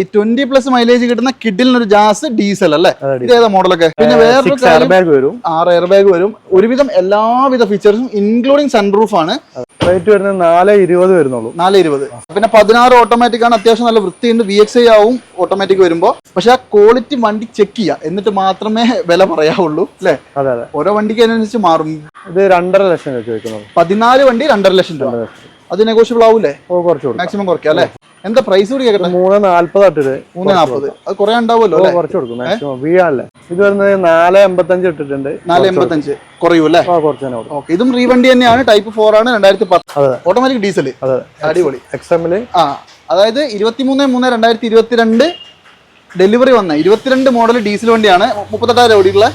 ഈ twenty plus mileage കിട്ടുന്ന കിഡിലിന് ഒരു ജാസ് ഡീസൽ അല്ലേ? ഇത് ഏതാ മോഡലൊക്കെ? പിന്നെ വേറൊരു വരും. ആറ് എയർ ബാഗ് വരും. ഒരുവിധം എല്ലാവിധ ഫീച്ചേഴ്സും ഇൻക്ലൂഡിങ് സൺറൂഫ് ആണ്. റേറ്റ് വരുന്നത് നാല് ഇരുപത് വരുന്നുള്ളൂ. നാല് ഇരുപത്. പിന്നെ പതിനാറ് ഓട്ടോമാറ്റിക് ആണ്. അത്യാവശ്യം നല്ല വൃത്തിയുണ്ട്. വി എക്സ് ഐ ആവും ഓട്ടോമാറ്റിക് വരുമ്പോൾ പക്ഷെ ആ ക്വാളിറ്റി വണ്ടി ചെക്ക് ചെയ്യുക എന്നിട്ട് മാത്രമേ വില പറയാവുള്ളൂ. അല്ലേ? അതെ അതെ. ഓരോ വണ്ടിക്ക് അതിനനുസരിച്ച് മാറും. ഇത് രണ്ടര ലക്ഷം പതിനാല് വണ്ടി രണ്ടര ലക്ഷം രൂപ. അത് നെഗോഷ്യബിൾ ആവൂലേ? മാക്സിമം കുറയ്ക്കാം അല്ലേ? എന്താ പ്രൈസ് കൂടി കേൾക്കട്ടെ മൂന്ന് നാല്പത് ഇട്ടിട്ട് മൂന്ന് നാൽപ്പത് അത് കുറെ ഉണ്ടാവുമല്ലോ കുറച്ച് കൊടുക്കും. മാക്സിമം വി അല്ലേ? ഇത് വരുന്നത് നാല് എൺപത്തഞ്ച് ഇട്ടിട്ടുണ്ട്. നാല് എൺപത്തഞ്ച്. കുറയൂ അല്ലേ? ആ കുറച്ച് തന്നെ ഇതും റീവണ്ടി തന്നെയാണ്. ടൈപ്പ് ഫോർ ആണ്. രണ്ടായിരത്തി പത്ത്. ഓട്ടോമാറ്റിക് ഡീസൽ അടിപൊളി. എക്സ് എമ്മിൽ ആ അതായത് ഇരുപത്തി മൂന്ന് മൂന്ന് രണ്ടായിരത്തി ഇരുപത്തിരണ്ട് ഡെലിവറി വന്ന. ഇരുപത്തിരണ്ട് മോഡൽ ഡീസൽ വണ്ടിയാണ് മുപ്പത്തെട്ടായിരം ഓടിയുള്ള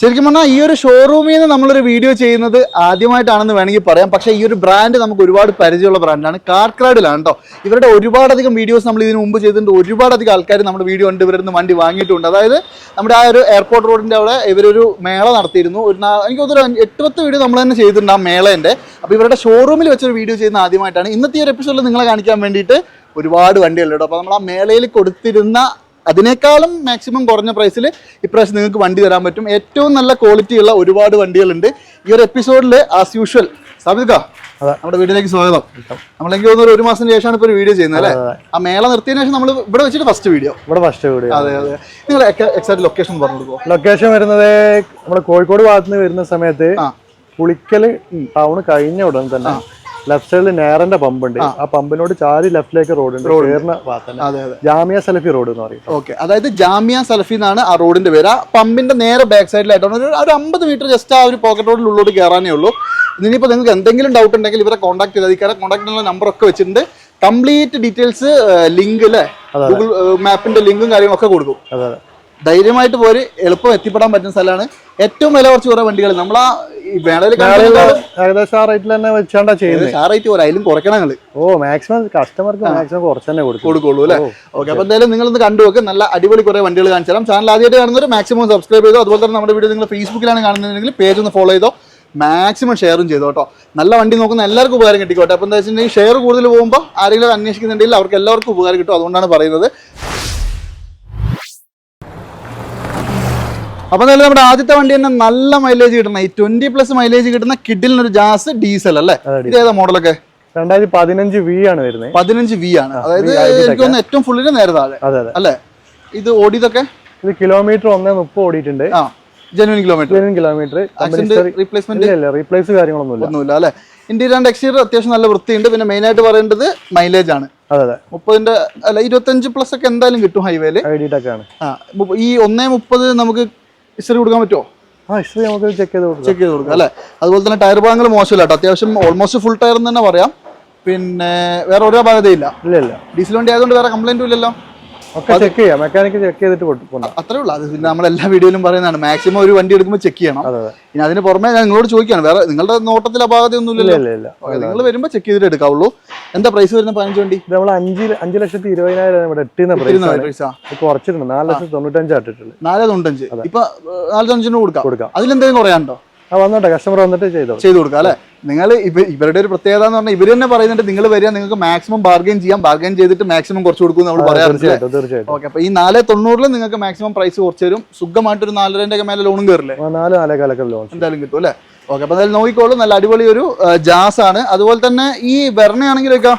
ശരിക്കും പറഞ്ഞാൽ ഈ ഒരു ഷോറൂമിൽ നിന്ന് നമ്മളൊരു വീഡിയോ ചെയ്യുന്നത് ആദ്യമായിട്ടാണെന്ന് വേണമെങ്കിൽ പറയാം. പക്ഷേ ഈ ഒരു ബ്രാൻഡ് നമുക്ക് ഒരുപാട് പരിചയമുള്ള ബ്രാൻഡാണ് കാർക്രാഡിലാണ് കേട്ടോ ഇവരുടെ ഒരുപാടധികം വീഡിയോസ് നമ്മൾ ഇതിന് മുമ്പ് ചെയ്തിട്ടുണ്ട്. ഒരുപാടധികം ആൾക്കാർ നമ്മുടെ വീഡിയോ ഉണ്ട് ഇവരുടെ നിന്ന് വണ്ടി വാങ്ങിയിട്ടുണ്ട്. അതായത് നമ്മുടെ ആ ഒരു എയർപോർട്ട് റോഡിന്റെ അവിടെ ഇവരൊരു മേള നടത്തിയിരുന്നു. ഒരു എനിക്ക് ഒരു എട്ടുപത്ത് വീഡിയോ നമ്മൾ തന്നെ ചെയ്തിട്ടുണ്ട് ആ മേളേന്റെ അപ്പോൾ ഇവരുടെ ഷോറൂമിൽ വെച്ചൊരു വീഡിയോ ചെയ്യുന്ന ആദ്യമായിട്ടാണ്. ഇന്നത്തെ ഈ ഒരു എപ്പിസോഡിൽ നിങ്ങളെ കാണിക്കാൻ വേണ്ടിയിട്ട് ഒരുപാട് വണ്ടികളുണ്ട് അപ്പോൾ നമ്മൾ ആ മേളയിൽ കൊടുത്തിരുന്ന അതിനേക്കാളും മാക്സിമം കുറഞ്ഞ പ്രൈസിൽ ഇപ്രാവശ്യം നിങ്ങൾക്ക് വണ്ടി തരാൻ പറ്റും. ഏറ്റവും നല്ല ക്വാളിറ്റി ഉള്ള ഒരുപാട് വണ്ടികളുണ്ട്. ഈ ഒരു എപ്പിസോഡിൽ ആസ് യൂഷ്വൽ അതെ. നമ്മുടെ വീഡിയോയിലേക്ക് സ്വാഗതം. നമ്മളെനിക്ക് തോന്നുന്നു ഒരു മാസത്തിന് ശേഷമാണ് ഇപ്പോൾ ഒരു വീഡിയോ ചെയ്യുന്നത് അല്ലേ? ആ മേള നിർത്തിയതിനു ശേഷം നമ്മൾ ഇവിടെ വെച്ചിട്ട് ഫസ്റ്റ് വീഡിയോ ഇവിടെ ഫസ്റ്റ് വീഡിയോ അതെ അതെ. നിങ്ങൾ എക്സാക്ട് ലൊക്കേഷൻ പറഞ്ഞു കൊടുക്കുമോ ലൊക്കേഷൻ വരുന്നത് നമ്മുടെ കോഴിക്കോട് ഭാഗത്ത് നിന്ന് വരുന്ന സമയത്ത് പുളിക്കൽ ടൗൺ കഴിഞ്ഞ ഉടൻ തന്നെ ലെഫ്റ്റ് സൈഡിൽ നേരന്റെ പമ്പുണ്ട്. ആ. പമ്പിനോട് ചാരി ലെഫ്റ്റിലേക്ക് റോഡ് ഉണ്ട്. ചേർന്ന ജാമിയ സലഫി റോഡ് എന്ന് പറയും. ഓക്കെ അതായത് ജാമിയ സലഫി എന്നാണ് ആ റോഡിന്റെ പേര്. ആ പമ്പിന്റെ നേരെ ബാക്ക് സൈഡിലായിട്ടാണ് ഒരു അമ്പത് മീറ്റർ ജസ്റ്റ് ആ ഒരു പോക്കറ്റ് റോഡിൽ ഉള്ളോട്ട് കയറാനേ ഉള്ളൂ. ഇനിയിപ്പോൾ നിങ്ങൾക്ക് എന്തെങ്കിലും ഡൗട്ട് ഉണ്ടെങ്കിൽ ഇവരെ കോൺടാക്ട് ചെയ്താൽ ഇക്കാരെ കോൺടാക്ട് ചെയ്യുന്ന നമ്പർ ഒക്കെ വെച്ചിട്ടുണ്ട്. കംപ്ലീറ്റ് ഡീറ്റെയിൽസ് ലിങ്ക് അല്ലേ ഗൂഗിൾ മാപ്പിന്റെ ലിങ്കും കാര്യങ്ങളൊക്കെ കൊടുക്കും. അതെ. ധൈര്യമായിട്ട് പോര്. എളുപ്പം എത്തിപ്പെടാൻ പറ്റുന്ന സ്ഥലമാണ്. ഏറ്റവും വില കുറച്ച് കുറേ വണ്ടികൾ നമ്മൾ ആ ഈ വേളയിൽ ഏകദേശം ആ റേറ്റിൽ തന്നെ വെച്ചാണ്ടാ ചെയ്യുന്നത്. ഷാറായിട്ട് പോരാ. അതിലും കുറയ്ക്കണം നിങ്ങൾ ഓ മാക്സിമം കസ്റ്റമർക്ക് മാക്സിമം കുറച്ച് തന്നെ കൊടുക്കും. കൊടുക്കുള്ളൂ അല്ലേ? ഓക്കെ അപ്പോൾ എന്തായാലും നിങ്ങൾ ഒന്ന് കണ്ടുവെക്ക് നല്ല അടിപൊളി കുറേ വണ്ടികൾ കാണിച്ചു തരാം. ചാനൽ ആദ്യമായിട്ട് കാണുന്നവർ മാക്സിമം സബ്സ്ക്രൈബ് ചെയ്തോ അതുപോലെ തന്നെ നമ്മുടെ വീഡിയോ നിങ്ങൾ ഫേസ്ബുക്കിലാണ് കാണുന്നതെങ്കിൽ പേജ് ഒന്ന് ഫോളോ ചെയ്തോ. മാക്സിമം ഷെയറും ചെയ്തോ കേട്ടോ നല്ല വണ്ടി നോക്കുന്ന എല്ലാവർക്കും ഉപകാരം കിട്ടിക്കോട്ടെ. അപ്പോൾ എന്താ വെച്ചിട്ടുണ്ടെങ്കിൽ ഷെയർ കൂടുതൽ പോകുമ്പോൾ ആരെങ്കിലും അന്വേഷിക്കുന്നുണ്ടെങ്കിൽ അവർക്ക് എല്ലാവർക്കും ഉപകാരം കിട്ടും. അതുകൊണ്ടാണ് പറയുന്നത്. അപ്പോൾ എന്തായാലും നമ്മുടെ ആദ്യത്തെ വണ്ടി തന്നെ നല്ല മൈലേജ് കിട്ടുന്ന ഈ ട്വന്റി പ്ലസ് മൈലേജ് കിട്ടുന്ന കിഡിലിനൊരു ജാസ് ഡീസൽ അല്ലേ? ഇത് ഏതാ മോഡലൊക്കെ രണ്ടായിരത്തി പതിനഞ്ച് വി ആണ് വരുന്നത്. പതിനഞ്ച് വി ആണ്. അതായത് എനിക്ക് തോന്നുന്നു ഏറ്റവും ഫുള്ളിന് നേരെ താഴെ. അല്ലേ? ഇത് ഓടിയതൊക്കെ? ഇത് കിലോമീറ്റർ ഒന്നേ മുപ്പത് ഓടിയിട്ടുണ്ട്. ആ genuine kilometre kilometre accident replacement ഇല്ല റീപ്ലേസ് കാര്യങ്ങളൊന്നുമില്ല. ഒന്നുമില്ല അല്ലേ? ഇന്റീരിയർ ആൻഡ് എക്സ്റ്റീരിയർ അത്യാവശ്യം നല്ല വൃത്തിയുണ്ട്. പിന്നെ മെയിൻ ആയിട്ട് പറയേണ്ടത് മൈലേജ് ആണ്. മുപ്പതിന്റെ അല്ല ഇരുപത്തഞ്ച് പ്ലസ് ഒക്കെ എന്തായാലും കിട്ടും ഹൈവേയിൽ ഈ ഒന്നേ മുപ്പത് നമുക്ക് ഇസ്റ്ററി കൊടുക്കാൻ പറ്റുമോ ആ ഹിസ്റ്ററി നമുക്ക് ചെക്ക് ചെയ്ത് കൊടുക്കാം. ചെക്ക് ചെയ്ത് കൊടുക്കാം അല്ലേ? അതുപോലെ തന്നെ ടയർ ഭാഗങ്ങൾ മോശമില്ല കേട്ടോ. അത്യാവശ്യം ഓൾമോസ്റ്റ് ഫുൾ ടയർ എന്ന് തന്നെ പറയാം. പിന്നെ വേറെ ഓരോ ഭാഗതയില്ല ഇല്ല. ഇല്ല ഡീസൽ വണ്ടി ആയതുകൊണ്ട് വേറെ കംപ്ലൈന്റും ഇല്ലല്ലോ? ഒക്കെ ചെക്ക് ചെയ്യാം. മെക്കാനിക്ക് ചെക്ക് ചെയ്തിട്ട് അത്രേ ഉള്ളൂ. അത് പിന്നെ നമ്മൾ എല്ലാ വീഡിയോയിലും പറയുന്നതാണ്. മാക്സിമം ഒരു വണ്ടി എടുക്കുമ്പോൾ ചെക്ക് ചെയ്യണം. ഇനി അതിന് പുറമെ ഞാൻ നിങ്ങളോട് ചോദിക്കുകയാണ്. വേറെ നിങ്ങളുടെ നോട്ടത്തിൽ അപാകതയൊന്നും ഇല്ല ഇല്ലല്ലോ ഇല്ല. ഇല്ല നിങ്ങൾ വരുമ്പോൾ ചെക്ക് ചെയ്തിട്ട് എടുക്കാവുള്ളൂ. എന്താ പ്രൈസ് വരുന്ന പതിനഞ്ച് വണ്ടി? നമ്മൾ അഞ്ച് അഞ്ച് ലക്ഷത്തി ഇരുപതിനായിരം ഇവിടെ എട്ടുന്ന പ്രൈസ് കുറച്ചിട്ടുണ്ട്. നാല് ലക്ഷത്തി തൊണ്ണൂറ്റഞ്ച് നാല് തൊണ്ണൂറ്റഞ്ച്. ഇപ്പൊ നാല് തൊണ്ണൂറ്റഞ്ചിന് കൊടുക്കാം. കൊടുക്കാം. അതിലെന്തെങ്കിലും കുറയാനുണ്ടോ? വന്നോട്ടെ കസ്റ്റമർ വന്നിട്ട് ചെയ്തു. ചെയ്ത് കൊടുക്കാം അല്ലെ? നിങ്ങൾ ഇവരുടെ ഒരു പ്രത്യേകത എന്ന് പറഞ്ഞാൽ ഇവർ തന്നെ പറയുന്നുണ്ട് നിങ്ങൾ വരിക നിങ്ങൾക്ക് മാക്സിമം ബാർഗെയിൻ ചെയ്യാം ബാർഗെയിൻ ചെയ്തിട്ട് മാക്സിമം കുറച്ച് കൊടുക്കും നമ്മൾ പറയാറുണ്ട് തീർച്ചയായിട്ടും ഓക്കെ അപ്പൊ ഈ നാല് തൊണ്ണൂറിൽ നിങ്ങൾക്ക് മാക്സിമം പ്രൈസ് കുറച്ച് തരും. സുഖമായിട്ടൊരു നാലരന്റെ ഒക്കെ മേലെ ലോണും കയറില്ലേ നാല് നാലേകാലൊക്കെ ലോൺ എന്തായാലും കിട്ടും അല്ലേ? ഓക്കെ അപ്പൊ എന്തായാലും നോക്കിക്കോളൂ നല്ല അടിപൊളി ഒരു ജാസ് ആണ്. അതുപോലെ തന്നെ ഈ വെർണയാണെങ്കിലൊക്കെ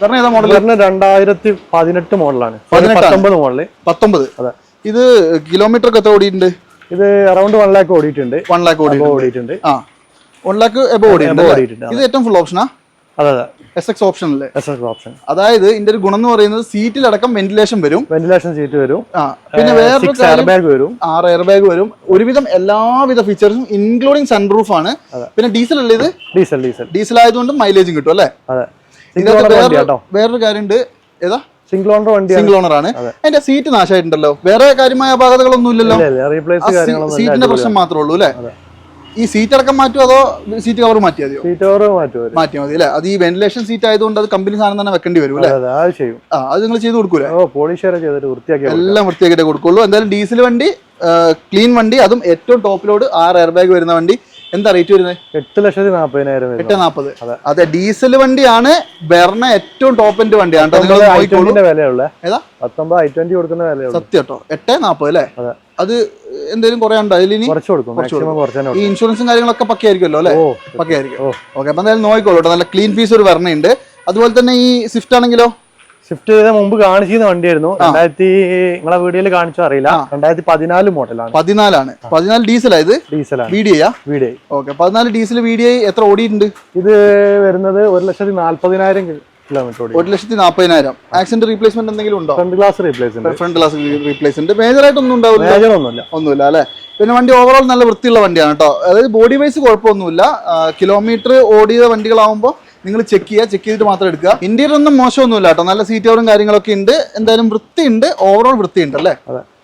വെർണ ഏതാ മോഡൽ രണ്ടായിരത്തി പതിനെട്ട് മോഡലാണ് പതിനെട്ട് മോഡൽ പത്തൊമ്പത് അതെ. ഇത് കിലോമീറ്റർ ഒക്കെ എത്ര ഓടിയിട്ടുണ്ട്? ഇത് അറൗണ്ട് വൺ ലാക്ക് ഓടിയിട്ടുണ്ട്. വൺ ലാക്ക് ഓടി ഓടിയിട്ടുണ്ട്. ആ. വൺ ലാക്ക് എബോ ഓടിയിട്ടുണ്ട് ഇത് ഏറ്റവും ഫുൾ ഓപ്ഷനാ അതെ അതെ. എസ് എക്സ് ഓപ്ഷൻ അല്ലേ? എസ് എസ് ഓപ്ഷൻ അതായത് ഇതിന്റെ ഒരു ഗുണം എന്ന് പറയുന്നത് സീറ്റിലടക്കം വെന്റിലേഷൻ വരും. വെന്റിലേഷൻ സീറ്റ് വരും. പിന്നെ വേറെ സിക്സ് എയർ ബാഗ് വരും. ആറ് എയർ ബാഗ് വരും. ഒരുവിധം എല്ലാവിധ ഫീച്ചേഴ്സും ഇൻക്ലൂഡിങ് സൺറൂഫ് ആണ്. പിന്നെ ഡീസൽ അല്ലേ ഇത്? ഡീസൽ ഡീസൽ ഡീസൽ ആയതുകൊണ്ട് മൈലേജും കിട്ടും അല്ലേ? അതെ. വേറൊരു കാര്യമുണ്ട്. ഏതാ? സിംഗിൾ ഓണർ വണ്ടി സിംഗിൾ ഓണർ ആണ് അതിന്റെ സീറ്റ് നാശമായിട്ടുണ്ടല്ലോ. വേറെ കാര്യമായ അപാകതകളൊന്നും ഇല്ലല്ലോ. സീറ്റിന്റെ പ്രശ്നം മാത്രമേ ഉള്ളൂ അല്ലേ? ഈ സീറ്റ് അടക്കം മാറ്റുമോ അതോ സീറ്റ് കവർ മാറ്റിയാൽ മതിയോ? സീറ്റ് കവർ മാറ്റി മാറ്റിയാൽ മതി അല്ലേ? അത് ഈ വെന്റിലേഷൻ സീറ്റ് ആയതുകൊണ്ട് അത് കമ്പനി സാധനം തന്നെ വെക്കേണ്ടി വരും അല്ലേ? അതെ ചെയ്യും. ആ അത് നിങ്ങൾ ചെയ്ത് കൊടുക്കൂലേ? ഓ പോളിഷ് വരെ ചെയ്തിട്ട് വൃത്തിയാക്കി. എല്ലാം വൃത്തിയാക്കിയിട്ടേ കൊടുക്കുള്ളൂ. എന്തായാലും ഡീസൽ വണ്ടി ക്ലീൻ വണ്ടി അതും ഏറ്റവും ടോപ്പിലോട് ആറ് എയർ ബാഗ് വരുന്ന വണ്ടി. എന്താ റേറ്റ് വരുന്നത്? എട്ട് ലക്ഷത്തി നാപ്പതിനായിരം എട്ട് നാൽപ്പത് അതെ. ഡീസൽ വണ്ടിയാണ് വെർണ ഏറ്റവും ടോപ്പ് എൻഡ് വണ്ടിയാണ് സത്യം കേട്ടോ. എട്ട് നാൽപ്പത് അല്ലേ? അതെ. എന്തെങ്കിലും കുറെ ഉണ്ടോ കുറച്ച് ഇനി ഈ ഇൻഷുറൻസും കാര്യങ്ങളൊക്കെ പക്കയായിരിക്കുമല്ലോ അല്ലേ? പക്കയായിരിക്കും ആയിരിക്കും. ഓക്കെ അപ്പൊ എന്തായാലും നോക്കിക്കോളൂ നല്ല ക്ലീൻ ഫീസ് ഒരു വരണയുണ്ട് അതുപോലെ തന്നെ ഈ സ്വിഫ്റ്റ് ആണെങ്കിലോ? ഷിഫ്റ്റ് ചെയ്ത മുമ്പ് കാണിച്ചിരുന്ന വണ്ടിയായിരുന്നു. രണ്ടായിരത്തി നിങ്ങളെ വീഡിയോയിൽ കാണിച്ചോ അറിയില്ല. രണ്ടായിരത്തി പതിനാല് മോഡലാണ്. പതിനാലാണ്. പതിനാല് ഡീസൽ ആയത് ഡീസലാണ്. വി ഡി ഐയാ വീഡിയോ ഓക്കെ പതിനാല് ഡീസൽ വി ഡി എത്ര ഓടിയിട്ടുണ്ട്? ഇത് വരുന്നത് ഒരു ലക്ഷത്തി നാല്പതിനായിരം കിലോമീറ്റർ ഒരു ലക്ഷത്തി നാൽപ്പതിനായിരം ആക്സിഡന്റ് റീപ്ലേസ്മെന്റ് എന്തെങ്കിലും ഉണ്ടോ? ഫ്രണ്ട് ഗ്ലാസ് റീപ്ലേസ് ഉണ്ട് ഫ്രണ്ട് ഗ്ലാസ് റീപ്ലേസ്മെന്റ് മേജർ ആയിട്ടൊന്നും ഉണ്ടാവില്ല? മേജർ ഒന്നുമില്ല. ഒന്നുമില്ല അല്ലെ? പിന്നെ വണ്ടി ഓവറോൾ നല്ല വൃത്തിയുള്ള വണ്ടിയാണ് കേട്ടോ. അതായത് ബോഡി വൈസ് കുഴപ്പമൊന്നുമില്ല. കിലോമീറ്റർ ഓടിയ വണ്ടികളാവുമ്പോൾ നിങ്ങൾ ചെക്ക് ചെയ്യുക ചെക്ക് ചെയ്തിട്ട് മാത്രം എടുക്കുക. ഇന്ത്യയിൽ ഒന്നും മോശമൊന്നുമില്ല കേട്ടോ. നല്ല സീറ്റ് കവറും കാര്യങ്ങളൊക്കെ ഉണ്ട്. എന്തായാലും വൃത്തിയുണ്ട്. ഓവറോൾ വൃത്തിയുണ്ട് അല്ലേ?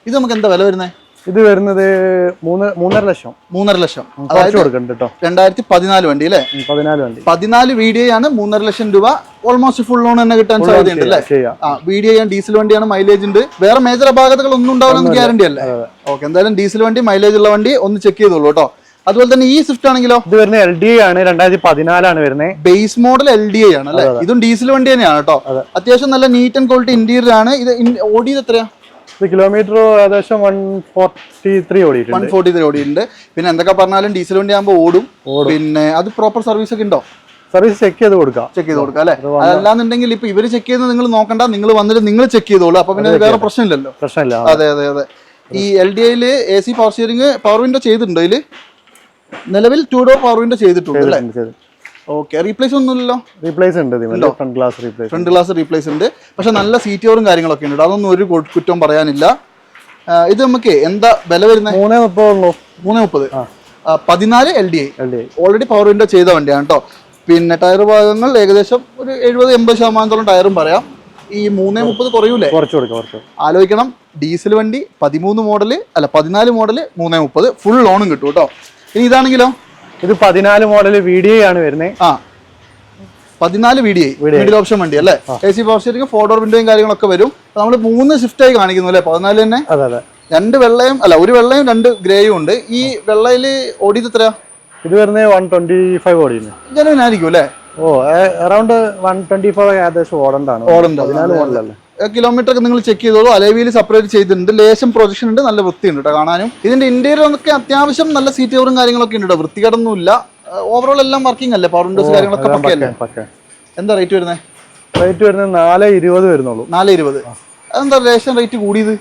ഇത് നമുക്ക് എന്താ വില വരുന്നത് ഇത് വരുന്നത് മൂന്ന് മൂന്നര ലക്ഷം. മൂന്നര ലക്ഷം. അതായത് കൊടുക്കുന്നുണ്ട് കേട്ടോ രണ്ടായിരത്തി പതിനാല് വണ്ടി അല്ലേ? പതിനാല് വണ്ടി. പതിനാല് വി ഡി ആണ് മൂന്നര ലക്ഷം രൂപ. ഓൾമോസ്റ്റ് ഫുൾ ലോൺ തന്നെ കിട്ടാൻ സാധ്യതയുണ്ട് അല്ലേ? ആ വി ഡി ഡീസൽ വണ്ടിയാണ് മൈലേജ് ഉണ്ട്. വേറെ മേജർ അപാകതകൾ ഒന്നും ഉണ്ടാവില്ലെന്ന് ഗ്യാരണ്ടി അല്ലേ? ഓക്കെ എന്തായാലും ഡീസൽ വണ്ടി മൈലേജ് ഉള്ള വണ്ടി ഒന്ന് ചെക്ക് ചെയ്തോളൂ കേട്ടോ അതുപോലെ തന്നെ ഈ സ്വിഫ്റ്റ് ആണെങ്കിലോ? ഇത് വരുന്നത് എൽ ഡി ആണ് രണ്ടായിരത്തി പതിനാലാണ് വരുന്നത് ബേസ് മോഡൽ എൽ ഡി ആണ് അല്ലെ? ഇതും ഡീസൽ വണ്ടി തന്നെയാണ് കേട്ടോ. അത്യാവശ്യം നല്ല നീറ്റ് ആൻഡ് ക്വാളിറ്റി ഇന്റീരിയർ ആണ്. ഇത് ഓടിയത് എത്രയാ? കിലോമീറ്റർ ഏകദേശം വൺ ഫോർട്ടി ത്രീ വൺ ഓടിയിട്ടുണ്ട്. ഫോർട്ടി ത്രീ ഓടിയിട്ടുണ്ട്. പിന്നെ എന്തൊക്കെ പറഞ്ഞാലും ഡീസൽ വണ്ടി ആകുമ്പോൾ ഓടും. പിന്നെ അത് പ്രോപ്പർ സർവീസ് ഒക്കെ ഉണ്ടോ? സർവീസ് ചെക്ക് ചെയ്ത് കൊടുക്കാം. ചെക്ക് ചെയ്ത് കൊടുക്കാം അല്ലെ? അതല്ലാന്നുണ്ടെങ്കിൽ ഇപ്പൊ ഇവർ ചെക്ക് ചെയ്യുന്നത് നിങ്ങൾ നോക്കണ്ട. നിങ്ങൾ വന്നിട്ട് നിങ്ങൾ ചെക്ക് ചെയ്തോളൂ. അപ്പൊ പിന്നെ വേറെ പ്രശ്നമില്ലല്ലോ. പ്രശ്നമില്ല. അതെ അതെ അതെ. ഈ എൽ ഡി ഐയിൽ A C power steering power window ചെയ്തിട്ടുണ്ടോ ഇതിൽ? നിലവിൽ ടു ഡോർ പവർ വിൻഡോ ചെയ്തിട്ടുണ്ട് അല്ലേ? ഓക്കെ റീപ്ലേസ് ഒന്നുമില്ലല്ലോ? റീപ്ലേസ് ഉണ്ട് front glass replace front glass replace ഉണ്ട്. പക്ഷെ നല്ല സീറ്റ് കവറും കാര്യങ്ങളൊക്കെ ഉണ്ട്. അതൊന്നും ഒരു കുറ്റം കുറ്റവും പറയാനില്ല. ഇത് നമുക്ക് എന്താ വില വരുന്നത്? മൂന്നേ മുപ്പതുള്ളൂ മൂന്ന് മുപ്പത്. പതിനാല് L D I already power window ചെയ്ത വണ്ടിയാണ് കേട്ടോ പിന്നെ ടയർ ഭാഗങ്ങൾ ഏകദേശം ഒരു എഴുപത് എൺപത് ശതമാനത്തോളം ടയറും പറയാം. ഈ മൂന്നേ മുപ്പത് കുറയൂലേ? ആലോചിക്കണം. ഡീസൽ വണ്ടി പതിമൂന്ന് മോഡൽ അല്ല പതിനാല് മോഡൽ മൂന്നേ മുപ്പത്. ഫുൾ ലോണും കിട്ടും കേട്ടോ ഇനി ഇതാണെങ്കിലോ? ഇത് പതിനാല് മോഡൽ വി ഡി ആണ് വരുന്നത് ആ. പതിനാല് വി ഡി ഐ ഓപ്ഷൻ വണ്ടി അല്ലേ? A C power steering four door വിൻഡോയും കാര്യങ്ങളൊക്കെ വരും. നമ്മൾ മൂന്ന് ഷിഫ്റ്റ് ആയി കാണിക്കുന്നു അല്ലേ? പതിനാല് തന്നെ? അതെ അതെ. രണ്ട് വെള്ളയും അല്ല ഒരു വെള്ളയും രണ്ട് ഗ്രേയും ഉണ്ട്. ഈ വെള്ളയിൽ ഓടിയത് എത്രയാ? ഇത് വരുന്നത് വൺ ട്വന്റി ഫൈവ് ഓടിയുന്നു ജനുവിനായിരിക്കും അല്ലേ? ഓ അറൗണ്ട് വൺ ട്വന്റി ഫൈവ് ഏകദേശം ഓടണ്ടാണ് ഓടണ്ട. പതിനാല് മോഡലല്ലേ കിലോമീറ്റർ ഒക്കെ നിങ്ങൾ ചെക്ക് ചെയ്തോളൂ. അലേവിയിൽ സെപ്പറേറ്റ് ചെയ്തിട്ടുണ്ട്. ലേശം പ്രൊജക്ഷൻ ഉണ്ട് നല്ല വൃത്തിയുണ്ട് കേട്ടോ കാണാനും. ഇതിന്റെ ഇന്റീരിയർ ഒക്കെ അത്യാവശ്യം നല്ല സീറ്റ് കവറും കാര്യങ്ങളൊക്കെ ഉണ്ട് കേട്ടോ വൃത്തികേടൊന്നുമില്ല ഓവറോൾ എല്ലാം വർക്കിംഗ് അല്ലേ? പവർ വിൻഡോസ് കാര്യങ്ങളൊക്കെ പക്കയല്ലേ? എന്താ റേറ്റ് വരുന്നത് റേറ്റ് വരുന്നത് നാല് ഇരുപത് വരുന്നുള്ളൂ. നാല് ഇരുപത്. അതെന്താ റേഷൻ റേറ്റ് കൂടിയത്?